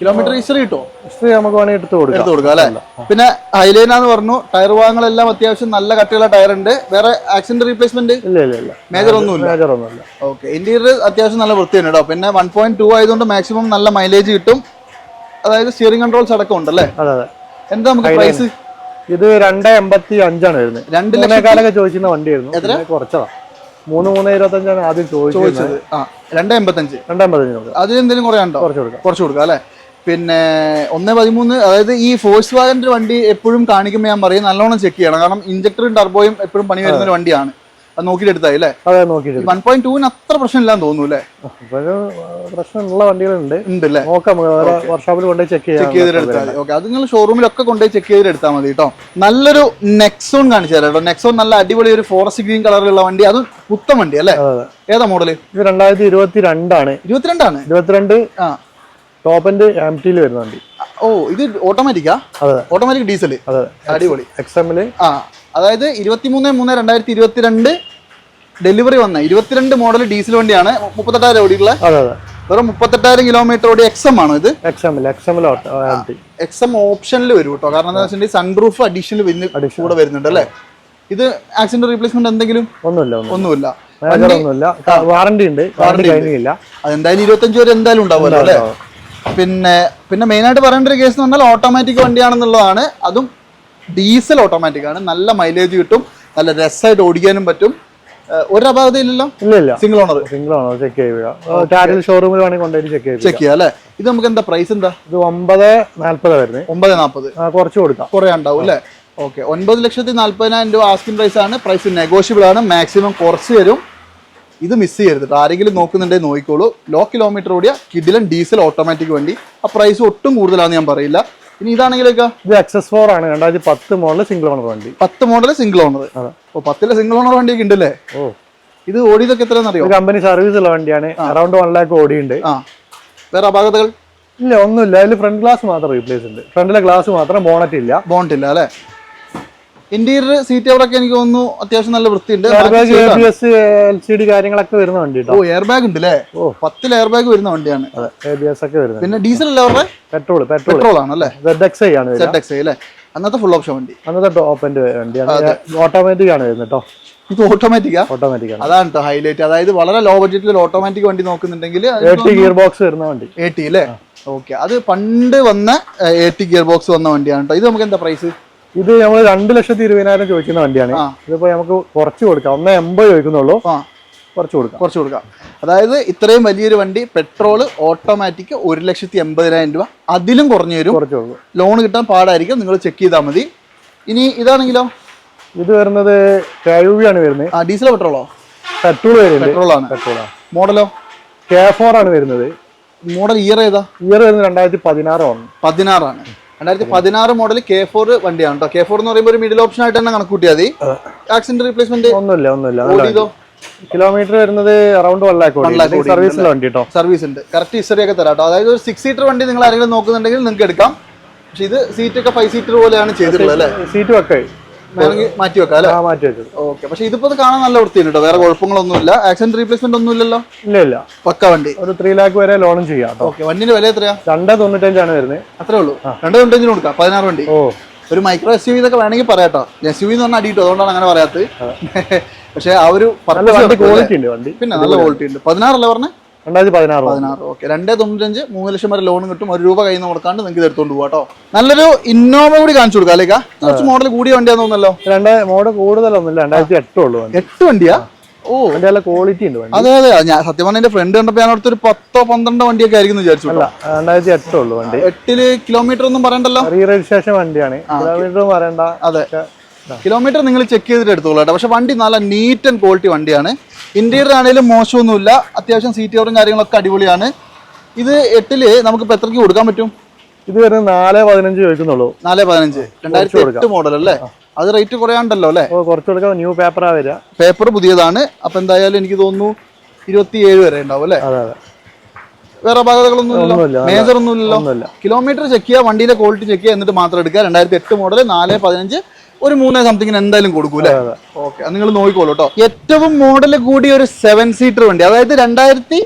കിലോമീറ്റർ ഹിസ്റ്ററി കിട്ടുമോ? ഹിസ്റ്ററി നമുക്ക് വേണമെങ്കിൽ എടുത്ത് കൊടുക്കാം. എടുത്ത് കൊടുക്കാം അല്ലേ? പിന്നെ ഹൈലൈന എന്ന് പറഞ്ഞു ടയർ ഭാഗങ്ങളെല്ലാം അത്യാവശ്യം നല്ല കട്ടിയുള്ള ടയർ ഉണ്ട്. വേറെ ആക്സിഡന്റ് റീപ്ലേസ്മെന്റ് ഇല്ല ഇല്ല ഇല്ല. മേജർ ഒന്നുമില്ല. മേജർ ഒന്നുമില്ല. ഓക്കെ ഇന്റീരിയർ അത്യാവശ്യം നല്ല വൃത്തിയാണ് കേട്ടോ പിന്നെ വൺ പോയിന്റ് ടു ആയതുകൊണ്ട് മാക്സിമം നല്ല മൈലേജ് കിട്ടും. അതായത് സ്റ്റിയറിംഗ് കൺട്രോൾസ് അടക്കം ഉണ്ടല്ലേ അതെ അതെ. എന്താ നമുക്ക് പ്രൈസ് ഇത് രണ്ട് എൺപത്തി അഞ്ചാണ് വരുന്നത്. രണ്ട് ലക്ഷക്കാലൊക്കെ ചോദിച്ചിരുന്ന വണ്ടിയായിരുന്നു. എത്ര? കുറച്ചതാ. മൂന്ന് മൂന്ന് ഇരുപത്തഞ്ചാണ് ആദ്യം ചോദിച്ചത്. ആ രണ്ട് എൺപത്തഞ്ച്. രണ്ട് എൺപത്തഞ്ച് കൊടുക്കാം എന്തെങ്കിലും കുറയാണ്ടോ കുറച്ച് കൊടുക്കാം. കുറച്ച് കൊടുക്കാം അല്ലേ? പിന്നെ ഒന്ന് പതിമൂന്ന് അതായത് ഈ ഫോഴ്സ് വാഗന്റെ വണ്ടി എപ്പോഴും കാണിക്കുമ്പോൾ ഞാൻ പറയും നല്ലോണം ചെക്ക് ചെയ്യണം. കാരണം ഇഞ്ചക്ടറും ടർബോയും എപ്പോഴും പണി വരുന്ന ഒരു വണ്ടിയാണ്. അത് നോക്കിയിട്ട് എടുത്തായി അല്ലേ? അതെ നോക്കിയിട്ട് വൺ പോയിന്റ് ടൂവിന് അത്ര പ്രശ്നമില്ലാന്ന് തോന്നുന്നു അല്ലേ? പ്രശ്നമുള്ള വണ്ടികളുണ്ട്. ഉണ്ട് അല്ലേ നോക്കാം നമുക്ക് വർക്ക്ഷോപ്പിൽ കൊണ്ടുപോയി ചെക്ക് ചെക്ക് ചെയ്തിട്ട് എടുത്താൽ മതി. ഓക്കെ അത് നിങ്ങൾ ഷോറൂമിലൊക്കെ കൊണ്ടുപോയി ചെക്ക് ചെയ്തിട്ട് എടുത്താൽ മതി കേട്ടോ നല്ലൊരു നെക്സോൺ കാണിച്ചു തരാം കേട്ടോ നെക്സോൺ നല്ല അടിപൊളി ഒരു ഫോറസ്റ്റ് ഗ്രീൻ കളറിലുള്ള വണ്ടി. അത് പുത്തൻ വണ്ടി അല്ലേ? ഏതാ മോഡൽ ഇത് രണ്ടായിരത്തി ഇരുപത്തി രണ്ടാണ് ഇരുപത്തിരണ്ടാണ്? ഇരുപത്തിരണ്ട് ആ. ടോപ്പ് എൻഡ് എം വരുന്ന വണ്ടി. ഓ ഇത് ഓട്ടോമാറ്റിക്കാ അതെ. ഓട്ടോമാറ്റിക് ഡീസൽ അതെ. അടിപൊളി. എക്സ് എമ്മിൽ ആ അതായത് ഇരുപത്തിമൂന്ന് മൂന്ന് രണ്ടായിരത്തി ഇരുപത്തിരണ്ട് ഡെലിവറി വന്ന ഇരുപത്തിരണ്ട് മോഡൽ ഡീസൽ വണ്ടിയാണ് മുപ്പത്തെട്ടായിരം ഓടിയുള്ള അതെ അതെ. വെറും മുപ്പത്തെട്ടായിരം കിലോമീറ്റർ ഓടി എക്സ് എം ആണോ ഇത്. എക്സ് എമ്മിൽ എക്സ് എം എക്സ് എം ഓപ്ഷനിൽ വരും കേട്ടോ കാരണം എന്താ വെച്ചിട്ടുണ്ടെങ്കിൽ സൺറൂഫ് അഡീഷണൽ കൂടെ വരുന്നുണ്ട് അല്ലേ? ഇത് ആക്സിഡന്റ് റീപ്ലേസ്മെന്റ് എന്തെങ്കിലും? ഒന്നുമില്ല ഒന്നുമില്ല. ഒന്നുമില്ല. വാറണ്ടി ഉണ്ട്. വാറണ്ടി കഴിഞ്ഞില്ല അതെന്തായാലും ഇരുപത്തഞ്ച് വരെ എന്തായാലും ഉണ്ടാവുമല്ലോ അല്ലേ? പിന്നെ പിന്നെ മെയിൻ ആയിട്ട് പറയേണ്ട ഒരു കേസ് എന്ന് പറഞ്ഞാൽ ഓട്ടോമാറ്റിക് വണ്ടിയാണെന്നുള്ളതാണ്. അതും ഡീസൽ ഓട്ടോമാറ്റിക് ആണ്. നല്ല മൈലേജ് കിട്ടും. നല്ല രസമായിട്ട് ഓടിക്കാനും പറ്റും. ഒരു അപാകതയില്ലല്ലോ ഇല്ല single owner single owner check ചെയ്യുക ഷോറൂമിൽ വേണമെങ്കിൽ കൊണ്ടുപോയി ചെക്ക് ചെയ്യുക ചെക്ക് ചെയ്യാം അല്ലേ? ഇത് നമുക്ക് എന്താ പ്രൈസ് എന്താ? ഇത് ഒമ്പത് നാല്പത് വരുന്നത് ഒമ്പത് നാൽപ്പത് കുറച്ച് കൊടുക്കാം. കുറേ ഉണ്ടാവും അല്ലേ? ഓക്കെ ഒൻപത് ലക്ഷത്തി നാൽപ്പതിനായിരം രൂപ ആസ്കിംഗ് പ്രൈസ് ആണ്. പ്രൈസ് നെഗോഷ്യബിൾ ആണ്. മാക്സിമം കുറച്ച് തരും ഇത് മിസ് ചെയ്യരുത് ആരെങ്കിലും നോക്കുന്നുണ്ടെങ്കിൽ നോക്കിക്കോളൂ. ലോ കിലോമീറ്റർ ഓടിയ കിഡിലൻ ഡീസൽ ഓട്ടോമാറ്റിക് വണ്ടി. ആ പ്രൈസ് ഒട്ടും കൂടുതലാണെന്ന് ഞാൻ പറയില്ല. ഇനി ഇതാണെങ്കിലൊക്കെ ഇത് എക്സസ് ഫോർ ആണ്. രണ്ടായിരത്തി പത്ത് മോഡൽ സിംഗിൾ ഓണർ വണ്ടി. പത്ത് മോഡൽ സിംഗിൾ ഓണർ അപ്പൊ ഓ പത്തിലെ സിംഗിൾ ഓണർ വണ്ടിയൊക്കെ ഉണ്ടല്ലേ? ഓ. ഇത് ഓടിയതൊക്കെ എത്രയാണെന്ന് അറിയോ കമ്പനി സർവീസ് ഉള്ള വണ്ടിയാണ്. അറൗണ്ട് വൺ ലാക്ക് ഓടിയുണ്ട്. ആ. വേറെ അപാകതകൾ? ഇല്ല ഒന്നുമില്ല. അതിൽ ഫ്രണ്ട് ഗ്ലാസ് മാത്രം റീപ്ലേസ് ഉണ്ട്. ഫ്രണ്ടിലെ ഗ്ലാസ് മാത്രം ബോണറ്റ് ഇല്ല. ബോണറ്റ് ഇല്ല അല്ലേ? ഇന്റീരിയർ സീറ്റ് കവറൊക്കെ എനിക്ക് തോന്നുന്നു അത്യാവശ്യം നല്ല വൃത്തിയുണ്ട്. എൽ സി ഡി കാര്യങ്ങളൊക്കെ വരുന്ന വണ്ടി ഓ എയർ ബാഗ് ഉണ്ട് അല്ലേ ഓ. പത്തിൽ എയർ ബാഗ് വരുന്ന വണ്ടിയാണ്. ഒക്കെ വരുന്നത്. പിന്നെ ഡീസൽ അല്ലേ അവരുടെ പെട്രോൾ പെട്രോൾ ആണ് അല്ലേ അല്ലേ? അന്നത്തെ ഫുൾ ഓപ്ഷൻ വണ്ടി. അന്നത്തെ ടോപ്പിന്റെ വണ്ടിയാണ്. ഓട്ടോമാറ്റിക് ആണ് വരുന്നത് കേട്ടോ ഇത് ഓട്ടോമാറ്റിക്കാ ഓട്ടോമാറ്റിക് അതാണ് കേട്ടോ ഹൈലൈറ്റ് അതായത് വളരെ ലോ ബഡ്ജറ്റിൽ ഓട്ടോമാറ്റിക് വണ്ടി നോക്കുന്നുണ്ടെങ്കിൽ ഗിയർ ബോക്സ് വരുന്ന വണ്ടി. എ ടി അല്ലേ? ഓക്കെ അത് പണ്ട് വന്ന എ ടി ഗിയർ ബോക്സ് വന്ന വണ്ടിയാണ് കേട്ടോ ഇത് നമുക്ക് എന്താ പ്രൈസ് ഇത് നമ്മൾ രണ്ട് ലക്ഷത്തി ഇരുപതിനായിരം ചോദിക്കുന്ന വണ്ടിയാണ്. ഇതിപ്പോ നമുക്ക് കുറച്ച് കൊടുക്കാം. ഒന്ന് എൺപത് ചോദിക്കുന്നുള്ളൂ. കുറച്ച് കൊടുക്കാം. കുറച്ച് കൊടുക്കാം. അതായത് ഇത്രയും വലിയൊരു വണ്ടി പെട്രോൾ ഓട്ടോമാറ്റിക് ഒരു ലക്ഷത്തി എൺപതിനായിരം രൂപ. അതിലും കുറഞ്ഞു വരും. കുറച്ച് കൊടുക്കും. ലോൺ കിട്ടാൻ പാടായിരിക്കും. നിങ്ങൾ ചെക്ക് ചെയ്താൽ മതി. ഇനി ഇതാണെങ്കിലോ? ഇത് വരുന്നത് ആണ് വരുന്നത്. ആ ഡീസൽ പെട്രോളോ? പെട്രോൾ വരുന്നത് പെട്രോളാണ്. പെട്രോളാണ്. മോഡലോ? കെ ഫോർ ആണ് വരുന്നത്. മോഡൽ ഇയർ ഏതാ? ഇയർ വരുന്നത് രണ്ടായിരത്തി പതിനാറാണ് പതിനാറാണ്. രണ്ടായിരത്തി പതിനാറ് മോഡൽ കെ ഫോർ വണ്ടിയാണ് കേട്ടോ കെ ഫോർ എന്ന് പറയുമ്പോൾ ഒരു മിഡിൽ ഓപ്ഷൻ ആയിട്ട് തന്നെ കണക്ക് കൂട്ടിയാൽ മതി. ആക്സിഡന്റ് റീപ്ലേസ്മെന്റ് ഒന്നുമില്ല ഒന്നുമില്ല. കിലോമീറ്റർ വരുന്നത് അറൌണ്ട് വൺ ലാക്ക് സർവീസിലെ വണ്ടി കേട്ടോ സർവീസ് ഉണ്ട്. കറക്റ്റ് ഹിസ്റ്ററി ഒക്കെ തരാം കേട്ടോ അതായത് ഒരു സിക്സ് സീറ്റർ വണ്ടി നിങ്ങൾ ആരെങ്കിലും നോക്കുന്നുണ്ടെങ്കിൽ നിങ്ങൾക്ക് എടുക്കാം. പക്ഷെ ഇത് സീറ്റ് ഒക്കെ ഫൈവ് സീറ്റർ പോലെയാണ് ചെയ്തിട്ടുള്ളത് അല്ലേ? സീറ്റ് വേണമെങ്കിൽ മാറ്റി വെക്കാം അല്ലേ? മാറ്റി വെച്ചത് ഓക്കെ. പക്ഷെ ഇതിപ്പോ ഇത് കാണാൻ നല്ല വൃത്തിയുണ്ട് കേട്ടോ വേറെ കുഴപ്പങ്ങളൊന്നുമില്ല. ആക്സിഡന്റ് റീപ്ലേസ്മെന്റ് ഒന്നും ഇല്ലല്ലോ. ഇല്ല ഇല്ല പക്ക വണ്ടി. ഒരു ത്രീ ലാക്ക് വരെ ലോണും ചെയ്യാം ഓക്കെ. വണ്ടിന്റെ വില എത്രയാ? രണ്ട് തൊണ്ണൂറ്റഞ്ചാണ് വരുന്നത്. അത്രേ ഉള്ളൂ. രണ്ട് തൊണ്ണൂറ്റഞ്ചിന് കൊടുക്കാം. പതിനാറ് വണ്ടി. ഓ. ഒരു മൈക്രോ എസ് യു ഇതൊക്കെ വേണമെങ്കിൽ പറയാട്ടോ എസ് യു എന്ന് പറഞ്ഞാൽ അടിയിട്ടോ. അതുകൊണ്ടാണ് അങ്ങനെ പറയാത്തത്. പക്ഷെ ആ ഒരു ക്വാളിറ്റി ഉണ്ട് വണ്ടി. പിന്നെ നല്ല ക്വാളിറ്റി ഉണ്ട്. പതിനാറല്ലേ പറഞ്ഞേ? രണ്ടായിരത്തി പതിനാറ് പതിനാറ് ഓക്കെ. രണ്ടേ തൊണ്ണൂറ്റഞ്ച് മൂന്ന് ലക്ഷം വരെ ലോൺ കിട്ടും. ഒരു രൂപ കയ്യിൽ നിന്ന് കൊടുക്കാണ്ട് നിങ്ങൾക്ക് എടുത്തോണ്ട് പോകാം കേട്ടോ നല്ലൊരു ഇന്നോവ കൂടി കാണിച്ചു കൊടുക്കാം അല്ലേക്കാ കുറച്ച് മോഡൽ കൂടിയ വണ്ടിയാന്ന് തോന്നല്ലോ രണ്ട് മോഡൽ കൂടുതലൊന്നുമില്ല. രണ്ടായിരത്തി എട്ടുള്ളൂ വണ്ടി. എട്ട് വണ്ടിയാ? ഓ. നല്ല ക്വാളിറ്റി ഉണ്ട് അതെ അതെ. ഞാൻ സത്യം പറഞ്ഞ എന്റെ ഫ്രണ്ട് കണ്ടപ്പോ ഞാൻ അടുത്തൊരു പത്തോ പന്ത്രണ്ടോ വണ്ടിയൊക്കെ ആയിരിക്കും വിചാരിച്ചു അല്ല എട്ടേ ഉള്ളൂ വണ്ടി. എട്ടിൽ കിലോമീറ്റർ ഒന്നും പറയണ്ടല്ലോ? റീ രജിസ്ട്രേഷൻ വണ്ടിയാണ്. കിലോമീറ്റർ പറയണ്ട. അതെ. കിലോമീറ്റർ നിങ്ങൾ ചെക്ക് ചെയ്തിട്ട് എടുത്തോളൂ കേട്ടോ. പക്ഷെ വണ്ടി നല്ല നീറ്റ് ആൻഡ് ക്വാളിറ്റി വണ്ടിയാണ്. ഇന്റീരിയർ ആണെങ്കിലും മോശമൊന്നുമില്ല. അത്യാവശ്യം സീറ്റ് കവറും കാര്യങ്ങളൊക്കെ അടിപൊളിയാണ്. ഇത് എട്ടിൽ നമുക്ക് ഇപ്പൊ എത്രയ്ക്ക് കൊടുക്കാൻ പറ്റും? ഇത് വരുന്നത് നാല് പതിനഞ്ച് ചോദിക്കുന്നുള്ളൂ. നാല് പതിനഞ്ച്. രണ്ടായിരത്തി എട്ട് മോഡൽ അല്ലേ? അത് റേറ്റ് കുറയാണ്ടല്ലോ അല്ലേ? അപ്പോൾ കുറച്ച് കൊടുക്കാൻ ന്യൂ പേപ്പറാ വരിക. പേപ്പർ പുതിയതാണ്. അപ്പൊ എന്തായാലും എനിക്ക് തോന്നുന്നു ഇരുപത്തി ഏഴ് വരെ ഉണ്ടാവും അല്ലേ? വേറെ അപാകതകളൊന്നും മേജർ ഒന്നുമില്ലല്ലോ? ഒന്നുമില്ല. കിലോമീറ്റർ ചെക്ക് ചെയ്യുക വണ്ടിയുടെ ക്വാളിറ്റി ചെക്ക് ചെയ്യുക എന്നിട്ട് മാത്രം എടുക്കുക. രണ്ടായിരത്തി എട്ട് മോഡൽ നാല് പതിനഞ്ച് ഒരു മൂന്നേ സംതിങ് എന്തായാലും കൊടുക്കും അല്ലേ. ഓക്കെ നിങ്ങൾ നോക്കിക്കോളൂ കേട്ടോ ഏറ്റവും മോഡൽ കൂടിയ ഒരു സെവൻ സീറ്റർ വണ്ടി അതായത് രണ്ടായിരത്തി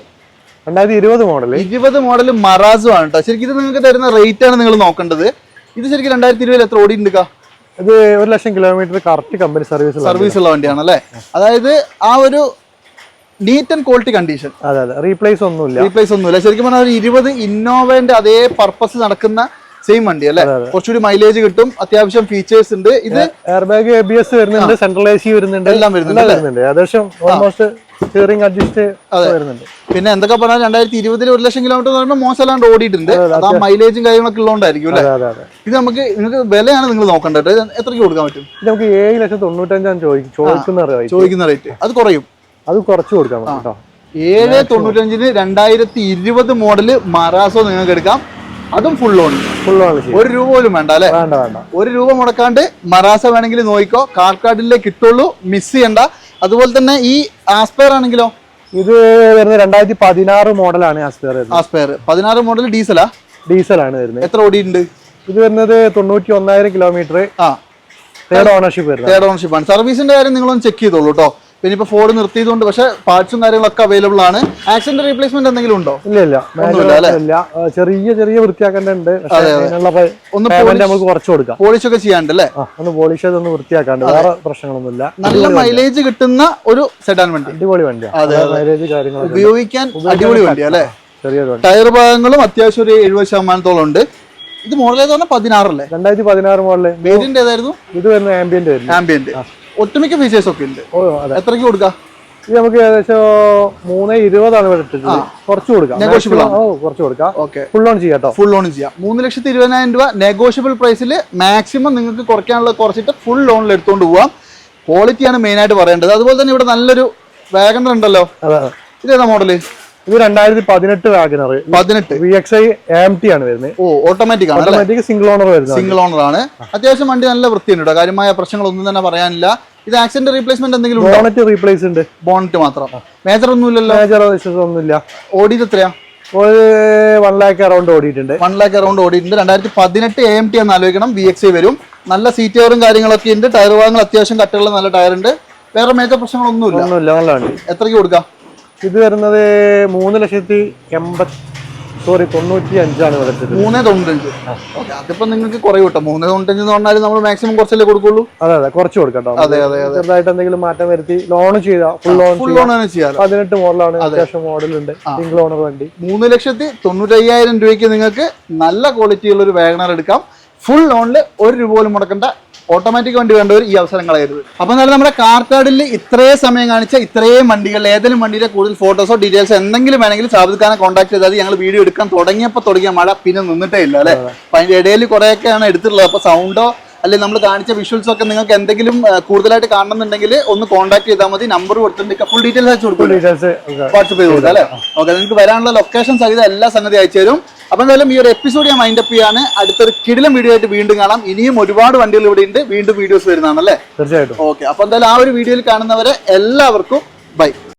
രണ്ടായിരത്തി ഇരുപത് മോഡൽ ഇരുപത് മോഡൽ മറാസു ആണ് കേട്ടോ ശരിക്കും ഇത് നിങ്ങൾക്ക് തരുന്ന റേറ്റ് ആണ് നിങ്ങൾ നോക്കേണ്ടത്. ഇത് ശരിക്കും രണ്ടായിരത്തി ഇരുപതിൽ എത്ര ഓടി ഉണ്ട് ഇത് ഒരു ലക്ഷം kilometre correct company service service ഉള്ള വണ്ടിയാണ് അല്ലേ? അതായത് ആ ഒരു നീറ്റ് ആൻഡ് ക്വാളിറ്റി കണ്ടീഷൻ അതെ അതെ. റീപ്ലേസ് ഒന്നുമില്ല. റീപ്ലേസ് ഒന്നുമില്ല. ശരിക്കും പറഞ്ഞാൽ ഒരു ഇരുപത് ഇന്നോവേന്റെ അതേ പർപ്പസ് നടക്കുന്ന സെയിം വണ്ടി അല്ലേ? കുറച്ചുകൂടി മൈലേജ് കിട്ടും. അത്യാവശ്യം ഫീച്ചേഴ്സ് ഉണ്ട്. ഇത് air bag A B S വരുന്നുണ്ട് സെൻട്രൽ എ സി വരുന്നുണ്ട് എല്ലാം വരുന്നുണ്ട്. ഏകദേശം ഓൾമോസ്റ്റ് സ്റ്റിയറിംഗ് അഡ്ജസ്റ്റ് വരുന്നുണ്ട്. പിന്നെ എന്തൊക്കെ പറഞ്ഞാൽ രണ്ടായിരത്തി ഇരുപതിൽ ഒരു ലക്ഷം കിലോമീറ്റർ പറഞ്ഞാൽ പറയുമ്പോൾ മോശമല്ലാണ്ട് ഓടിയിട്ടുണ്ട്. അത് ആ മൈലേജും കാര്യങ്ങളൊക്കെ ഉള്ളതുകൊണ്ടായിരിക്കും അല്ലേ? ഇത് നമുക്ക് നിങ്ങൾക്ക് വിലയാണ് നിങ്ങൾ നോക്കേണ്ടത്. എത്രക്ക് എത്രയ്ക്ക് കൊടുക്കാൻ പറ്റും? നമുക്ക് ഏഴ് ലക്ഷം തൊണ്ണൂറ്റഞ്ചാണ് ചോദിക്കും ചോദിക്കുന്ന റേറ്റ് ചോദിക്കുന്ന റേറ്റ് അത് കുറയും. അത് കുറച്ച് കൊടുക്കാം കേട്ടോ. ഏഴ് തൊണ്ണൂറ്റഞ്ചിന് രണ്ടായിരത്തി ഇരുപത് മോഡൽ മറാസോ നിങ്ങൾക്ക് എടുക്കാം. അതും ഫുൾ ഓൺ ഫുൾ ഓൺ ഒരു രൂപ പോലും വേണ്ട അല്ലേ? വേണ്ട വേണ്ട. ഒരു രൂപ മുടക്കാണ്ട് മറാസ വേണമെങ്കിൽ നോക്കിക്കോ കാർ കാർഡിലേ കിട്ടുള്ളൂ. മിസ് ചെയ്യണ്ട. അതുപോലെ തന്നെ ഈ ആസ്പയർ ആണെങ്കിലോ? ഇത് വരുന്നത് രണ്ടായിരത്തി പതിനാറ് മോഡലാണ് ആസ്പെയർ ആസ്പെയർ പതിനാറ് മോഡൽ ഡീസലാ ഡീസലാണ് വരുന്നത്. എത്ര ഓടിയിട്ടുണ്ട്? ഇത് വരുന്നത് തൊണ്ണൂറ്റി ഒന്നായിരം കിലോമീറ്റർ ആ തേർഡ് ഓണർഷിപ്പ് തേർഡ് ഓണർഷിപ്പ് ആണ്. സർവീസിന്റെ കാര്യം നിങ്ങളൊന്ന് ചെക്ക് ചെയ്തോളൂ കേട്ടോ പിന്നെ ഇപ്പൊ ഫോർഡ് നിർത്തിയതുകൊണ്ട് പക്ഷെ പാർട്സും കാര്യങ്ങളൊക്കെ അവൈലബിൾ ആണ്. ആക്സിഡന്റ് റീപ്ലേസ്മെന്റ് എന്തെങ്കിലും ഉണ്ടോ? ഇല്ല ഇല്ല. ചെറിയ ചെറിയ വൃത്തിയാക്കേണ്ടതുണ്ട്. നമുക്ക് കുറച്ച് കൊടുക്കാം. പോളിഷ് ഒക്കെ ചെയ്യാണ്ട് അല്ലേ? ഒന്ന് പോളിഷ് ചെയ്ത് ഒന്ന് വൃത്തിയാക്കാണ്ട്. വേറെ പ്രശ്നങ്ങളൊന്നുമില്ല. നല്ല മൈലേജ് കിട്ടുന്ന ഒരു സെഡാൻ വണ്ടി. അടിപൊളി വണ്ടിയാണ് മൈലേജ് കാര്യങ്ങളൊക്കെ ഉപയോഗിക്കാൻ അടിപൊളി വണ്ടി അല്ലേ? ടയർ ഭാഗങ്ങളും അത്യാവശ്യം ഒരു എഴുപത് ശതമാനത്തോളം ഉണ്ട്. ഇത് മോഡൽ ഏതാ? പറഞ്ഞാൽ പതിനാറല്ലേ? രണ്ടായിരത്തി പതിനാറ് മോഡൽ വേരിയന്റ് ഏതായിരുന്നു? ഇത് വരുന്ന ആംബിയന്റ് ആംബിയന്റ് ഒട്ടുമിക്ക ഫീച്ചേഴ്സ് ഒക്കെ ഉണ്ട്. എത്രക്ക് കൊടുക്ക എത്രയ്ക്ക് കൊടുക്കാം? ഇത് നമുക്ക് ഏകദേശം മൂന്ന് ഇരുപതാണ് ഇവിടെ ഇട്ടിട്ടുള്ളത് കുറച്ച് കൊടുക്കാം. കുറച്ച് കൊടുക്കാം. ഓക്കെ ഫുൾ ഓൺ ചെയ്യാം ഫുൾ ലോൺ ചെയ്യാം. മൂന്ന് ലക്ഷത്തി ഇരുപതിനായിരം രൂപ നെഗോഷ്യബിൾ പ്രൈസിൽ മാക്സിമം നിങ്ങൾക്ക് കുറയ്ക്കാനുള്ള കുറച്ചിട്ട് ഫുൾ ലോണിൽ എടുത്തുകൊണ്ട് പോവാം. ക്വാളിറ്റിയാണ് മെയിൻ ആയിട്ട് പറയേണ്ടത്. അതുപോലെ തന്നെ ഇവിടെ നല്ലൊരു വാഗണർ ഉണ്ടല്ലോ. ഇതേതാ മോഡൽ ഇത് രണ്ടായിരത്തി പതിനെട്ട് വാഗനർ പതിനെട്ട്. V X I M T ആണ് വരുന്നത്. ഓ ഓട്ടോമാറ്റിക് ആണ് ഓട്ടോമാറ്റിക് സിംഗിൾ ഓണർ വരുന്നത് സിംഗിൾ ഓണർ ആണ്. അത്യാവശ്യം വണ്ടി നല്ല വൃത്തിയുണ്ട് കേട്ടോ കാര്യമായ പ്രശ്നങ്ങളൊന്നും തന്നെ പറയാനില്ല. ഇത് ആക്സിഡന്റ് റീപ്ലേസ്മെന്റ് എന്തെങ്കിലും ബോണറ്റ് റീപ്ലേസ് ഉണ്ട്. ബോണറ്റ് മാത്രം. മേജർ ഒന്നും ഇല്ലല്ലോ? മേജർ ഒന്നും ഒന്നുമില്ല ഓടിയത് എത്രയാ? ഒരു വൺ ലാക്ക് അറൗണ്ട് ഓടിയിട്ടുണ്ട്. വൺ ലാക്ക് അറൗണ്ട് ഓടിയിട്ടുണ്ട്. രണ്ടായിരത്തി പതിനെട്ട് എ എം ടി എന്ന് ആലോചിക്കണം. വി എക്സ് ഐ വരും. നല്ല സീറ്റ് കവറും കാര്യങ്ങളൊക്കെ ഉണ്ട്. ടയർ ഭാഗങ്ങൾ അത്യാവശ്യം കട്ടുള്ള നല്ല ടയർ ഉണ്ട്. വേറെ മേജർ പ്രശ്നങ്ങളൊന്നുമില്ല. ഒന്നുമില്ല. എത്രയ്ക്ക് കൊടുക്കാം? ഇത് വരുന്നത് മൂന്ന് ലക്ഷത്തി എൺപത്തി സോറി തൊണ്ണൂറ്റി അഞ്ചാണ് വിളിച്ചത് മൂന്ന് തൊണ്ണൂറ്റഞ്ച്. ഓക്കെ അതിപ്പോ നിങ്ങൾക്ക് കുറയും കിട്ടും. മൂന്ന് തൊണ്ണൂറ്റഞ്ച് എന്ന് പറഞ്ഞാൽ നമ്മൾ മാക്സിമം കുറച്ചല്ലേ കൊടുക്കുള്ളൂ? അതെ അതെ കുറച്ച് കൊടുക്കട്ടോ അതെ അതെ ചെറുതായിട്ട് എന്തെങ്കിലും മാറ്റം വരുത്തി ലോൺ ചെയ്താൽ ഫുൾ ലോൺ ഫുൾ ലോൺ ചെയ്യാലോ? പതിനെട്ട് മോഡലാണ് അത്യാവശ്യം മോഡൽ ഉണ്ട് സിംഗിൾ ഓണർ വണ്ടി. മൂന്ന് ലക്ഷത്തി തൊണ്ണൂറ്റയ്യായിരം രൂപയ്ക്ക് നിങ്ങൾക്ക് നല്ല ക്വാളിറ്റിയുള്ള ഒരു വാഗണർ എടുക്കാം. ഫുൾ ലോണിൽ ഒരു രൂപ പോലും മുടക്കേണ്ട ഓട്ടോമാറ്റിക് വണ്ടി വേണ്ടവർ ഈ അവസരം കളയരുത്. അപ്പൊ എന്നാലും നമ്മുടെ കാർ കാർഡിൽ ഇത്രയും സമയം കാണിച്ച ഇത്രയും വണ്ടികൾ ഏതെങ്കിലും വണ്ടിയിലെ കൂടുതൽ ഫോട്ടോസോ ഡീറ്റെയിൽസോ എന്തെങ്കിലും വേണമെങ്കിൽ സാബിദ്ഖാനെ കോൺടാക്ട് ചെയ്താൽ ഞങ്ങൾ വീഡിയോ എടുക്കാൻ തുടങ്ങിയപ്പോൾ തുടങ്ങിയ മഴ പിന്നെ നിന്നിട്ടേ ഇല്ല അല്ലേ? അപ്പൊ അതിന്റെ ഇടയിൽ കുറെയൊക്കെയാണ് എടുത്തിട്ടുള്ളത്. അപ്പൊ സൗണ്ടോ അല്ലെങ്കിൽ നമ്മൾ കാണിച്ച വിഷ്വൽസ് ഒക്കെ നിങ്ങൾക്ക് എന്തെങ്കിലും കൂടുതലായിട്ട് കാണണമെന്നുണ്ടെങ്കിൽ ഒന്ന് കോൺടാക്ട് ചെയ്താൽ മതി. നമ്പർ കൊടുത്തിട്ടുണ്ട്. ഫുൾ ഡീറ്റെയിൽസ് അയച്ചു കൊടുക്കും ഡീറ്റെയിൽസ് വാട്സപ്പ് ചെയ്ത് കൊടുക്കാം അല്ലേ? ഓക്കെ നിങ്ങൾക്ക് വരാനുള്ള ലൊക്കേഷൻ സഹിതം എല്ലാ സംഗതി അയച്ചു തരും. അപ്പൊ എന്തായാലും ഈ ഒരു എപ്പിസോഡ് ഞാൻ മൈൻഡ് അപ്പ് ചെയ്യാണ്. അടുത്തൊരു കിടിലം വീഡിയോ ആയിട്ട് വീണ്ടും കാണാം. ഇനിയും ഒരുപാട് വണ്ടികൾ ഇവിടെ ഉണ്ട്. വീണ്ടും വീഡിയോസ് വരുന്നതാണ് അല്ലേ? തീർച്ചയായിട്ടും. ഓക്കെ അപ്പൊ എന്തായാലും ആ ഒരു വീഡിയോയിൽ കാണുന്നവരെ എല്ലാവർക്കും ബൈ